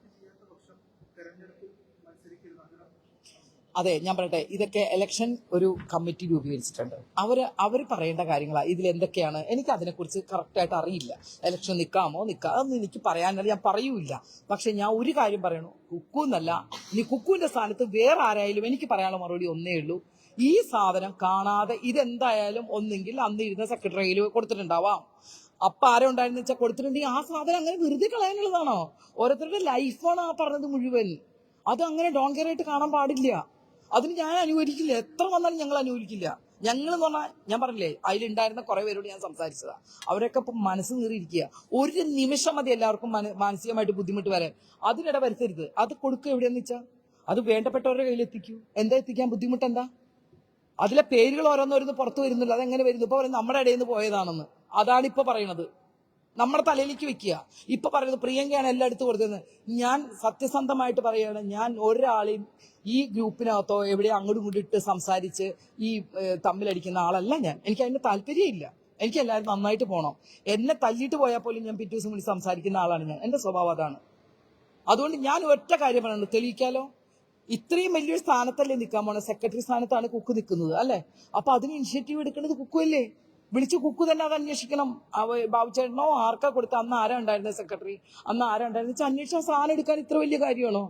അതെ ഞാൻ പറയട്ടെ ഇതൊക്കെ ഇലക്ഷൻ ഒരു കമ്മിറ്റി രൂപീകരിച്ചിട്ടുണ്ട്. അവർ അവർ പറയേണ്ട കാര്യങ്ങളാ ഇതിൽ എന്തൊക്കെയാണ്? എനിക്ക് അതിനെക്കുറിച്ച് കറക്റ്റായിട്ട് അറിയില്ല. ഇലക്ഷൻ നിൽക്കാമോ നിൽക്കാം അതൊന്നും എനിക്ക് പറയാനല്ല ഞാൻ പറയൂല്ല. പക്ഷെ ഞാൻ ഒരു കാര്യം പറയണു കുക്കു എന്നല്ല ഇനി കുക്കുവിന്റെ സ്ഥാനത്ത് വേറെ ആരായാലും എനിക്ക് പറയാനുള്ള മറുപടി ഒന്നേ ഉള്ളൂ. ഈ സാധനം കാണാതെ ഇതെന്തായാലും ഒന്നെങ്കിൽ അന്ന് ഇരുന്ന സെക്രട്ടറിയിൽ കൊടുത്തിട്ടുണ്ടാവാം. അപ്പൊ ആരോ ഉണ്ടായിരുന്നു വെച്ചാൽ കൊടുത്തിട്ടുണ്ടെങ്കിൽ ആ സാധനം അങ്ങനെ വെറുതെ കളയാനുള്ളതാണോ? ഓരോരുത്തരുടെ ലൈഫാണ് ആ പറഞ്ഞത് മുഴുവൻ. അത് അങ്ങനെ ഡോൺ കെയർ ആയിട്ട് കാണാൻ പാടില്ല. അതിന് ഞാൻ അനുകരിക്കില്ല. എത്ര വന്നാലും ഞങ്ങൾ അനുകരിക്കില്ല. ഞങ്ങൾ എന്ന് പറഞ്ഞാൽ ഞാൻ പറഞ്ഞില്ലേ അതിലുണ്ടായിരുന്ന കുറെ പേരോട് ഞാൻ സംസാരിച്ചതാ. അവരൊക്കെ ഇപ്പം മനസ്സ് നീറിയിരിക്കുക ഒരു നിമിഷം മതി എല്ലാവർക്കും മന- മാനസികമായിട്ട് ബുദ്ധിമുട്ട് വരാൻ. അതിനിട വരുത്തരുത്. അത് കൊടുക്കുക എവിടെയെന്ന് വെച്ചാൽ അത് വേണ്ടപ്പെട്ടവരുടെ കയ്യിൽ എത്തിക്കൂ. എന്താ എത്തിക്കാൻ ബുദ്ധിമുട്ട് എന്താ? അതിലെ പേരുകൾ ഓരോന്നോരോന്ന് പുറത്ത് വരുന്നില്ല അതെങ്ങനെ വരുന്നു? ഇപ്പൊ പറയുന്നത് നമ്മുടെ ഇടയിൽ നിന്ന് പോയതാണെന്ന്. അതാണ് ഇപ്പൊ പറയണത്. നമ്മുടെ തലയിലേക്ക് വെക്കുക. ഇപ്പൊ പറയുന്നത് പ്രിയങ്കയാണ് എല്ലായിടത്തും കൊടുത്തത് ഞാൻ സത്യസന്ധമായിട്ട് പറയുകയാണ് ഞാൻ ഒരാളെയും ഈ ഗ്രൂപ്പിനകത്തോ എവിടെയോ അങ്ങോട്ടും ഇങ്ങോട്ടും ഇട്ട് സംസാരിച്ച് ഈ തമ്മിലടിക്കുന്ന ആളല്ല ഞാൻ. എനിക്ക് അതിന്റെ താല്പര്യമില്ല. എനിക്ക് എല്ലാവരും നന്നായിട്ട് പോകണം എന്നെ തല്ലിയിട്ട് പോയാൽ പോലും ഞാൻ പിറ്റേ ദിവസം വിളിച്ച് സംസാരിക്കുന്ന ആളാണ് ഞാൻ. എന്റെ സ്വഭാവം അതാണ്. അതുകൊണ്ട് ഞാൻ ഒറ്റ കാര്യം പറയുന്നത് തെളിയിക്കാലോ? ഇത്രയും വലിയൊരു സ്ഥാനത്തല്ലേ നിൽക്കാൻ പോണേ? സെക്രട്ടറി സ്ഥാനത്താണ് കുക്ക് നിൽക്കുന്നത് അല്ലേ? അപ്പൊ അതിന് ഇനിഷ്യേറ്റീവ് എടുക്കേണ്ടത് കുക്കു അല്ലേ വിളിച്ച് കുക്കു തന്നെ അത് അന്വേഷിക്കണം. ബാബുചേട്ടനോ ആർക്കാ കൊടുത്ത? അന്ന് ആരാ ഉണ്ടായിരുന്നത് സെക്രട്ടറി അന്ന് ആരാ ഉണ്ടായിരുന്നത് വെച്ചാൽ അന്വേഷിച്ച സാധനം എടുക്കാൻ ഇത്ര വലിയ കാര്യമാണോ?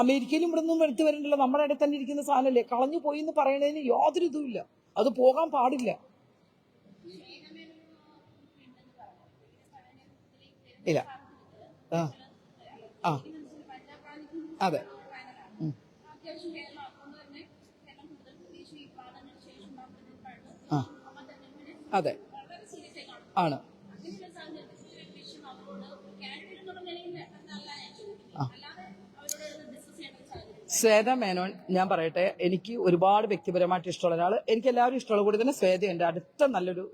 അമേരിക്കയിലും ഇവിടെ നിന്നും എടുത്തു വരണ്ടല്ലോ. നമ്മുടെ ഇടയിൽ തന്നെ ഇരിക്കുന്ന സാധനമല്ലേ? കളഞ്ഞു പോയി എന്ന് പറയുന്നതിന് യാതൊരു ഇതുമില്ല. അത് പോകാൻ പാടില്ല. ഇല്ല. ആ. ആ. അതെ ഉം. അത്യാവശ്യം കേരളം അതുകൊണ്ട് തന്നെ കേരളം കൂടുതൽ പ്രത്യേകിച്ച് ഈ പ്രാധാന്യം ശേഷം ഉണ്ടാകുന്നതിനാണ് ആ അമ്മ തെരഞ്ഞെടുപ്പിനെ അതെ. ആണ് അങ്ങനെയുള്ള സാഹചര്യത്തിൽ ഒരു വിഷയം അവരോട് കാൻഡിഡേറ്റ് എന്നുള്ള നിലയിൽ എന്നല്ല ഞാൻ ചോദിക്കുന്നത് അല്ലാതെ അവരോട് ഡിസ്കസ് ചെയ്യേണ്ട ഒരു സാഹചര്യം ശ്വേത മേനോൻ ഞാൻ പറയട്ടെ എനിക്ക് ഒരുപാട് വ്യക്തിപരമായിട്ട് ഇഷ്ടമുള്ള ഒരാൾ എനിക്ക് എല്ലാവരും ഇഷ്ടമുള്ള കൂടി തന്നെ ശ്വേത എന്റെ അടുത്ത നല്ലൊരു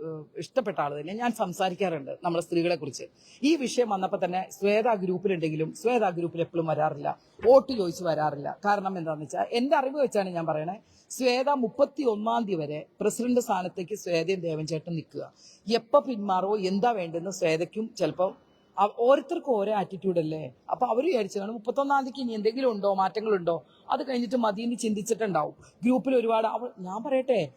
ഇഷ്ടപ്പെട്ട ആൾ തന്നെ ഞാൻ സംസാരിക്കാറുണ്ട് നമ്മുടെ സ്ത്രീകളെ കുറിച്ച് ഈ വിഷയം വന്നപ്പോൾ തന്നെ ശ്വേത ഗ്രൂപ്പിലുണ്ടെങ്കിലും ശ്വേത ഗ്രൂപ്പിൽ എപ്പോഴും വരാറില്ല. വോട്ട് ചോദിച്ച് വരാറില്ല. കാരണം എന്താണെന്ന് വെച്ചാൽ എന്റെ അറിവ് വെച്ചാണ് ഞാൻ പറയണേ ശ്വേത മുപ്പത്തി ഒന്നാം തീയതി വരെ പ്രസിഡന്റ് സ്ഥാനത്തേക്ക് ശ്വേതയും ദേവൻചേട്ടൻ നിൽക്കുക. എപ്പോൾ പിന്മാറോ എന്താ വേണ്ടെന്ന് ശ്വേതയ്ക്കും ചിലപ്പോൾ ഓരോരുത്തർക്കും ഓരോ ആറ്റിറ്റ്യൂഡ് അല്ലേ? അപ്പൊ അവർ വിചാരിച്ചതാണ് മുപ്പത്തൊന്നാം തീയതിക്ക് ഇനി എന്തെങ്കിലും ഉണ്ടോ? മാറ്റങ്ങളുണ്ടോ? അത് കഴിഞ്ഞിട്ട് മതിയെന്ന് ചിന്തിച്ചിട്ടുണ്ടാവും. ഗ്രൂപ്പിൽ ഒരുപാട് അവൾ ഞാൻ പറയട്ടെ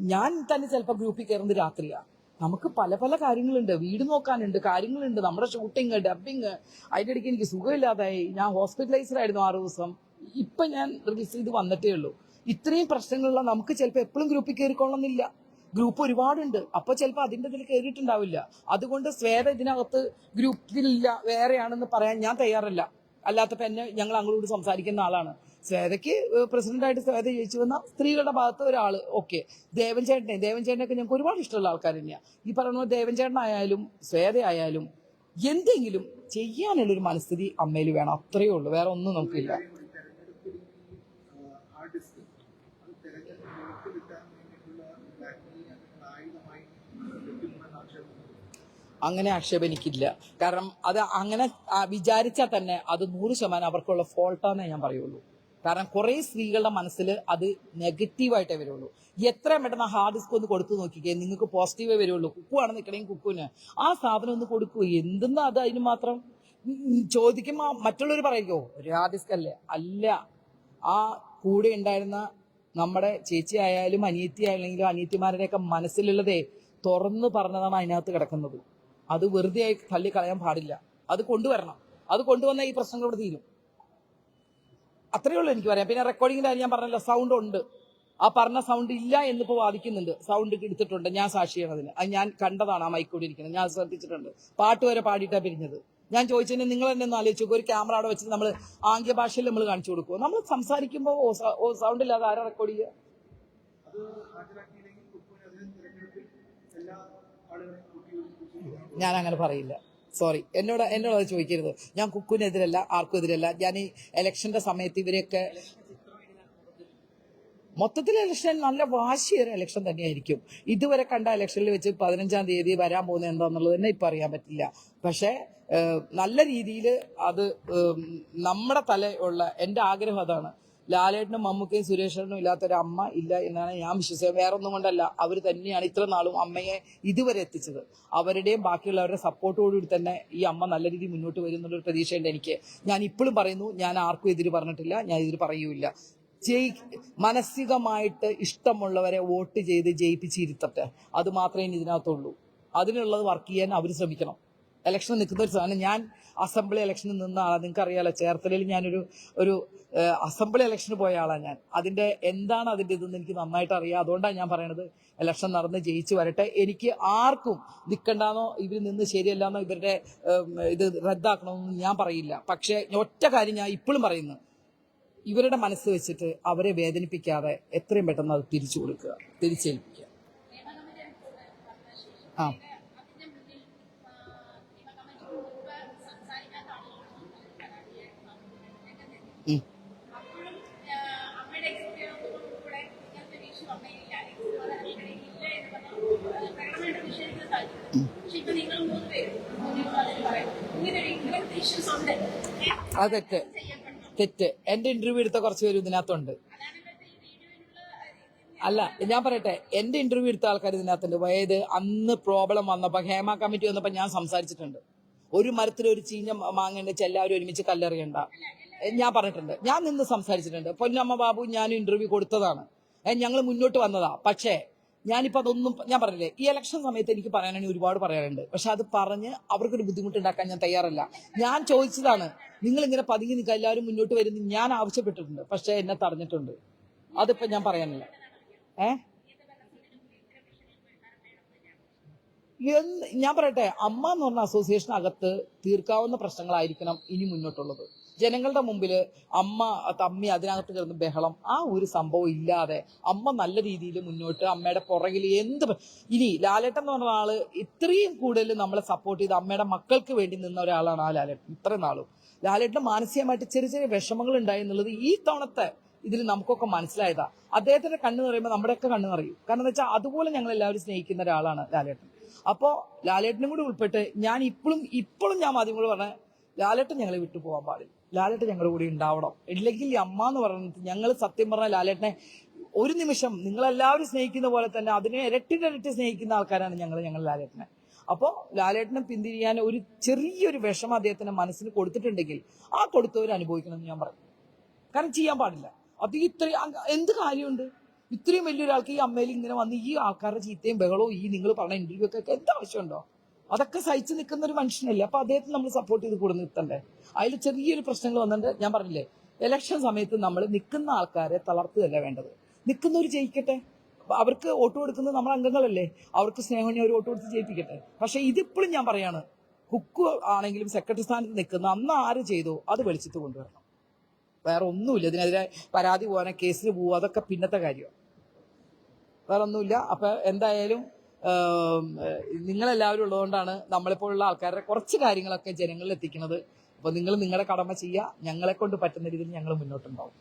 ഞാൻ തന്നെ ചിലപ്പോൾ ഗ്രൂപ്പിൽ കയറുന്നത് രാത്രിയാ. നമുക്ക് പല പല കാര്യങ്ങളുണ്ട്. വീട് നോക്കാനുണ്ട് കാര്യങ്ങളുണ്ട്. നമ്മുടെ ഷൂട്ടിങ് ഡബിങ് അതിന്റെ ഇടയ്ക്ക് എനിക്ക് സുഖമില്ലാതായി. ഞാൻ ഹോസ്പിറ്റലൈസ്ഡ് ആയിരുന്നു ആറു ദിവസം. ഇപ്പൊ ഞാൻ റിലീസ് ചെയ്ത് വന്നിട്ടേ ഉള്ളൂ. ഇത്രയും പ്രശ്നങ്ങളുള്ള നമുക്ക് ചിലപ്പോൾ എപ്പോഴും ഗ്രൂപ്പിൽ കയറിക്കൊള്ളുന്നില്ല ഗ്രൂപ്പ് ഒരുപാടുണ്ട്. അപ്പൊ ചിലപ്പോൾ അതിന്റെ ഇതിൽ കയറിയിട്ടുണ്ടാവില്ല അതുകൊണ്ട് സ്വേത ഇതിനകത്ത് ഗ്രൂപ്പിലില്ല വേറെയാണെന്ന് പറയാൻ ഞാൻ തയ്യാറല്ല. അല്ലാത്തപ്പോ എന്നെ ഞങ്ങൾ അങ്ങോട്ട് സംസാരിക്കുന്ന ആളാണ്. സ്വേതയ്ക്ക് പ്രസിഡന്റായിട്ട് സ്വേത ജയിച്ചു വന്ന സ്ത്രീകളുടെ ഭാഗത്ത് ഒരാൾ ഓക്കെ. ദേവൻ ചേട്ടനെ ദേവൻ ചേട്ടനൊക്കെ ഞങ്ങൾക്ക് ഒരുപാട് ഇഷ്ടമുള്ള ആൾക്കാർ തന്നെയാണ് ഈ പോലെ ദേവൻ ചേട്ടനായാലും സ്വേത ആയാലും എന്തെങ്കിലും ചെയ്യാനുള്ളൊരു മനസ്ഥിതി അമ്മയിൽ വേണം. അത്രയേ ഉള്ളൂ. വേറെ ഒന്നും നമുക്കില്ല. എടുക്കുമെന്ന് ആക്ഷേപം എനിക്കില്ല കാരണം അത് അങ്ങനെ വിചാരിച്ചാൽ തന്നെ അത് നൂറ് ശതമാനം അവർക്കുള്ള ഫോൾട്ടാന്നേ ഞാൻ പറയുള്ളൂ. കാരണം കുറേ സ്ത്രീകളുടെ മനസ്സിൽ അത് നെഗറ്റീവായിട്ടേ വരുള്ളൂ. എത്രയും പെട്ടെന്ന് ഹാർഡ് ഡിസ്ക് ഒന്ന് കൊടുത്തു നോക്കിക്കേ നിങ്ങൾക്ക് പോസിറ്റീവേ വരുള്ളൂ. കുക്കുവാണ് നിൽക്കണമെങ്കിൽ കുക്കുവിന് ആ സാധനം ഒന്ന് കൊടുക്കൂ എന്തെന്നാ അത് അതിന് മാത്രം? ചോദിക്കുമ്പോൾ മറ്റുള്ളവർ പറയുമോ ഒരു ഹാർഡ് ഡിസ്ക് അല്ലേ? അല്ല. ആ കൂടെ ഉണ്ടായിരുന്ന നമ്മുടെ ചേച്ചി ആയാലും അനിയത്തി ആയാലെങ്കിലും അനിയത്തിമാരുടെയൊക്കെ മനസ്സിലുള്ളതേ തുറന്നു പറഞ്ഞതാണ് അതിനകത്ത് കിടക്കുന്നത്. അത് വെറുതെ തള്ളി കളയാൻ പാടില്ല. അത് കൊണ്ടുവരണം. അത് കൊണ്ടുവന്ന ഈ പ്രശ്നങ്ങൾ ഇവിടെ തീരും. അത്രയേ ഉള്ളൂ എനിക്ക് പറയാം പിന്നെ റെക്കോർഡിങ്ങിന്റെ കാര്യം ഞാൻ പറഞ്ഞല്ലോ സൗണ്ട് ഉണ്ട്. ആ പറഞ്ഞ സൗണ്ട് ഇല്ല എന്നിപ്പോ വാദിക്കുന്നുണ്ട്. സൗണ്ട് എടുത്തിട്ടുണ്ട്. ഞാൻ സാക്ഷിയാണ് അതിന് അത് ഞാൻ കണ്ടതാണ് ആ മൈക്കോടി ഇരിക്കുന്നത്. ഞാൻ ശ്രദ്ധിച്ചിട്ടുണ്ട്. പാട്ട് വരെ പാടിയിട്ടാണ് പിരിഞ്ഞത്. ഞാൻ ചോദിച്ചതിന് നിങ്ങൾ തന്നെ ഒന്ന് ആലോചിച്ച് ഒരു ക്യാമറ അവിടെ വെച്ചിട്ട് നമ്മൾ ആംഗ്യ ഭാഷയിൽ നമ്മൾ കാണിച്ചു കൊടുക്കുക നമ്മൾ സംസാരിക്കുമ്പോൾ ഓ സൗണ്ട് ഇല്ലാതെ ആരാ റെക്കോർഡ് ചെയ്യുക ഞാൻ അങ്ങനെ പറയില്ല. സോറി എന്നോട് എന്നോട് അത് ചോദിക്കരുത്. ഞാൻ കുക്കുവിനെതിരല്ല ആർക്കും എതിരല്ല. ഞാൻ ഈ ഇലക്ഷന്റെ സമയത്ത് ഇവരെയൊക്കെ മൊത്തത്തിൽ ഇലക്ഷൻ നല്ല വാശിയേറെ ഇലക്ഷൻ തന്നെയായിരിക്കും. ഇതുവരെ കണ്ട ഇലക്ഷനിൽ വെച്ച് പതിനഞ്ചാം തീയതി വരാൻ പോകുന്നത് എന്താന്നുള്ളത് തന്നെ ഇപ്പം അറിയാൻ പറ്റില്ല. പക്ഷേ നല്ല രീതിയിൽ അത് നമ്മുടെ തലയുള്ള എന്റെ ആഗ്രഹം അതാണ്. ലാലേട്ടനും മമ്മൂക്കയും സുരേഷനും ഇല്ലാത്തൊരു അമ്മ ഇല്ല എന്നാണ് ഞാൻ വിശ്വസിച്ചത്. വേറെ ഒന്നും കൊണ്ടല്ല അവർ തന്നെയാണ് ഇത്ര നാളും അമ്മയെ ഇതുവരെ എത്തിച്ചത്. അവരുടെയും ബാക്കിയുള്ളവരുടെ സപ്പോർട്ടോടുകൂടി തന്നെ ഈ അമ്മ നല്ല രീതിയിൽ മുന്നോട്ട് വരും എന്നുള്ളൊരു പ്രതീക്ഷയുണ്ട് എനിക്ക്. ഞാൻ ഇപ്പോഴും പറയുന്നു ഞാൻ ആർക്കും എതിര് പറഞ്ഞിട്ടില്ല ഞാൻ എതിര് പറയൂല ജയി മാനസികമായിട്ട് ഇഷ്ടമുള്ളവരെ വോട്ട് ചെയ്ത് ജയിപ്പിച്ചിരുത്തട്ടെ അത് മാത്രമേ ഇതിനകത്തുള്ളൂ. അതിനുള്ളത് വർക്ക് ചെയ്യാൻ അവർ ശ്രമിക്കണം. ഇലക്ഷൻ നിൽക്കുന്ന ഒരു സാധനം. ഞാൻ അസംബ്ലി ഇലക്ഷനിൽ നിന്ന ആളാണ് നിങ്ങൾക്ക് അറിയാലോ ചേർത്തലയിൽ ഞാനൊരു ഒരു അസംബ്ലി ഇലക്ഷന് പോയ ആളാണ് ഞാൻ. അതിന്റെ എന്താണ് അതിന്റെ ഇതെന്ന് എനിക്ക് നന്നായിട്ട് അറിയാം. അതുകൊണ്ടാണ് ഞാൻ പറയണത് ഇലക്ഷൻ നടന്ന് ജയിച്ചു വരട്ടെ. എനിക്ക് ആർക്കും നിൽക്കണ്ടെന്നോ ഇവർ നിന്ന് ശരിയല്ലാന്നോ ഇവരുടെ ഇത് റദ്ദാക്കണമെന്നൊന്നും ഞാൻ പറയില്ല. പക്ഷേ ഒറ്റ കാര്യം ഞാൻ ഇപ്പോഴും പറയുന്നു. ഇവരുടെ മനസ്സ് വെച്ചിട്ട് അവരെ വേദനിപ്പിക്കാതെ എത്രയും പെട്ടെന്ന് അത് തിരിച്ചു കൊടുക്കുക. തിരിച്ചേൽപ്പിക്കുക. ആ അതിന്റെ മുന്നിൽ നിയമ കമ്മിറ്റി മുമ്പ് സംസാരിക്കാത്ത ആളുകളാണ് പരാതിയായിട്ട് ഉം. അപ്പോഴും അമ്മയുടെ എക്സ്പീരിയൻസ് കൂടെ ഇങ്ങനത്തെ ഒരു ഇഷ്യൂ അമ്മയില്ല ഇല്ല എന്ന് പറഞ്ഞാൽ പ്രകടനമായിട്ട് നിഷേധിക്കുന്ന സാഹചര്യം പക്ഷെ ഇപ്പൊ നിങ്ങൾ മൂന്ന് പേരും അതിൽ പറയുന്നു ഇങ്ങനെ ഒരു ഇങ്ങനത്തെ ഉണ്ട്. അത് തെറ്റ് തെറ്റ്. എന്റെ ഇന്റർവ്യൂ എടുത്ത കുറച്ച് പേര് ഇതിനകത്തുണ്ട്. അല്ല ഞാൻ പറയട്ടെ എന്റെ ഇന്റർവ്യൂ എടുത്ത ആൾക്കാർ ഇതിനകത്തുണ്ട്. അതായത് അന്ന് പ്രോബ്ലം വന്നപ്പോ ഹേമ കമ്മിറ്റി വന്നപ്പോ ഞാൻ സംസാരിച്ചിട്ടുണ്ട്. ഒരു മരത്തിൽ ഒരു ചീഞ്ഞ മാങ്ങ വെച്ച് എല്ലാവരും ഒരുമിച്ച് കല്ലെറിയണ്ട. ഞാൻ പറഞ്ഞിട്ടുണ്ട്. ഞാൻ നിന്ന് സംസാരിച്ചിട്ടുണ്ട്. പൊന്നമ്മ ബാബു ഞാൻ ഇന്റർവ്യൂ കൊടുത്തതാണ്. ഞങ്ങൾ മുന്നോട്ട് വന്നതാ. പക്ഷേ ഞാനിപ്പോ അതൊന്നും ഞാൻ പറഞ്ഞില്ലേ ഈ ഇലക്ഷൻ സമയത്ത് എനിക്ക് പറയാനാണെങ്കിൽ ഒരുപാട് പറയാനുണ്ട്. പക്ഷെ അത് പറഞ്ഞ് അവർക്കൊരു ബുദ്ധിമുട്ടുണ്ടാക്കാൻ ഞാൻ തയ്യാറല്ല. ഞാൻ ചോദിച്ചതാണ് നിങ്ങൾ ഇങ്ങനെ പതുങ്ങി നിൽക്കുക എല്ലാവരും മുന്നോട്ട് വരുന്ന ഞാൻ ആവശ്യപ്പെട്ടിട്ടുണ്ട്. പക്ഷെ എന്നെ തടഞ്ഞിട്ടുണ്ട്. അതിപ്പോ ഞാൻ പറയാനില്ല. ഏ? ഞാൻ പറയട്ടെ അമ്മ എന്ന് പറഞ്ഞ അസോസിയേഷനകത്ത് തീർക്കാവുന്ന പ്രശ്നങ്ങളായിരിക്കണം ഇനി മുന്നോട്ടുള്ളത്. ജനങ്ങളുടെ മുമ്പിൽ അമ്മ തമ്മി അതിനകത്ത് കിടന്ന് ബഹളം. ആ ഒരു സംഭവം ഇല്ലാതെ അമ്മ നല്ല രീതിയിൽ മുന്നോട്ട് അമ്മയുടെ പുറകിൽ എന്ത് ഇനി ലാലേട്ടൻ എന്ന് പറഞ്ഞ ആൾ ഇത്രയും കൂടുതൽ നമ്മളെ സപ്പോർട്ട് ചെയ്ത് അമ്മയുടെ മക്കൾക്ക് വേണ്ടി നിന്ന ഒരാളാണ് ആ ലാലേട്ടൻ. ഇത്രയും നാളും. ലാലേട്ടന് മാനസികമായിട്ട് ചെറിയ ചെറിയ വിഷമങ്ങൾ ഉണ്ടായി എന്നുള്ളത് ഈ തവണത്തെ ഇതിൽ നമുക്കൊക്കെ മനസ്സിലായതാ. അദ്ദേഹത്തിന്റെ കണ്ണ് നിറയുമ്പോൾ നമ്മുടെയൊക്കെ കണ്ണ് നിറയും. കാരണം എന്താ വെച്ചാൽ അതുപോലെ ഞങ്ങൾ എല്ലാവരും സ്നേഹിക്കുന്ന ഒരാളാണ് ലാലേട്ടൻ. അപ്പോ ലാലേട്ടനും കൂടി ഉൾപ്പെട്ട് ഞാൻ ഇപ്പോഴും ഇപ്പോഴും ഞാൻ മാധ്യമങ്ങൾ പറഞ്ഞ ലാലേട്ടൻ ഞങ്ങളെ വിട്ടു പോകാൻ പാടില്ല. ലാലേട്ടൻ ഞങ്ങളുടെ കൂടി ഉണ്ടാവണം ഇല്ലെങ്കിൽ അമ്മ എന്ന് പറയുന്നത് ഞങ്ങൾ സത്യം പറഞ്ഞ ലാലേട്ടനെ ഒരു നിമിഷം നിങ്ങളെല്ലാവരും സ്നേഹിക്കുന്ന പോലെ തന്നെ അതിനെ ഇരട്ടിട്ടിരട്ടി സ്നേഹിക്കുന്ന ആൾക്കാരാണ് ഞങ്ങൾ ഞങ്ങൾ ലാലേട്ടനെ. അപ്പോൾ ലാലേട്ടനെ പിന്തിരിയാൻ ഒരു ചെറിയൊരു വിഷമം അദ്ദേഹത്തിന്റെ മനസ്സിന് കൊടുത്തിട്ടുണ്ടെങ്കിൽ ആ കൊടുത്തവർ അനുഭവിക്കണമെന്ന് ഞാൻ പറയും. കാരണം ചെയ്യാൻ പാടില്ല. അത് ഇത്രയും എന്ത് കാര്യമുണ്ട്? ഇത്രയും വലിയൊരാൾക്ക് ഈ അമ്മയിൽ ഇങ്ങനെ വന്ന് ഈ ആൾക്കാരുടെ ചീത്തയും ബഹളവും ഈ നിങ്ങൾ പറഞ്ഞ ഇന്റർവ്യൂ ഒക്കെ എന്ത് ആവശ്യമുണ്ടോ? അതൊക്കെ സഹിച്ചു നിൽക്കുന്ന ഒരു മനുഷ്യനല്ലേ? അപ്പൊ അദ്ദേഹത്തെ നമ്മൾ സപ്പോർട്ട് ചെയ്ത് കൂടെ നിർത്തണ്ടേ അതിൽ ചെറിയൊരു പ്രശ്നങ്ങൾ വന്നിട്ട് ഞാൻ പറഞ്ഞില്ലേ ഇലക്ഷൻ സമയത്ത് നമ്മൾ നിൽക്കുന്ന ആൾക്കാരെ തളർത്തുകയല്ല വേണ്ടത്? നിൽക്കുന്നവർ ജയിക്കട്ടെ? അവർക്ക് വോട്ട് കൊടുക്കുന്നത് നമ്മൾ അംഗങ്ങളല്ലേ? അവർക്ക് സ്നേഹം അവർ വോട്ട് കൊടുത്ത് ജയിപ്പിക്കട്ടെ? പക്ഷെ ഇതിപ്പോഴും ഞാൻ പറയാണ് കുക്ക് ആണെങ്കിലും സെക്രട്ടറി സ്ഥാനത്ത് നിൽക്കുന്ന അന്ന് ആര് ചെയ്തോ അത് വെളിച്ചത്ത് കൊണ്ടുവരണം. വേറെ ഒന്നുമില്ല. ഇതിനെതിരെ പരാതി പോകാനോ കേസിന് പോവുക അതൊക്കെ പിന്നത്തെ കാര്യമാണ്. വേറെ ഒന്നുമില്ല. അപ്പൊ എന്തായാലും നിങ്ങളെല്ലാവരും ഉള്ളതുകൊണ്ടാണ് നമ്മളെപ്പോലുള്ള ആൾക്കാരുടെ കുറച്ച് കാര്യങ്ങളൊക്കെ ജനങ്ങളിൽ എത്തിക്കുന്നത്. അപ്പോൾ നിങ്ങൾ നിങ്ങളുടെ കടമ ചെയ്യുക. ഞങ്ങളെ കൊണ്ട് പറ്റുന്ന രീതിയിൽ ഞങ്ങൾ മുന്നോട്ടുണ്ടാവും.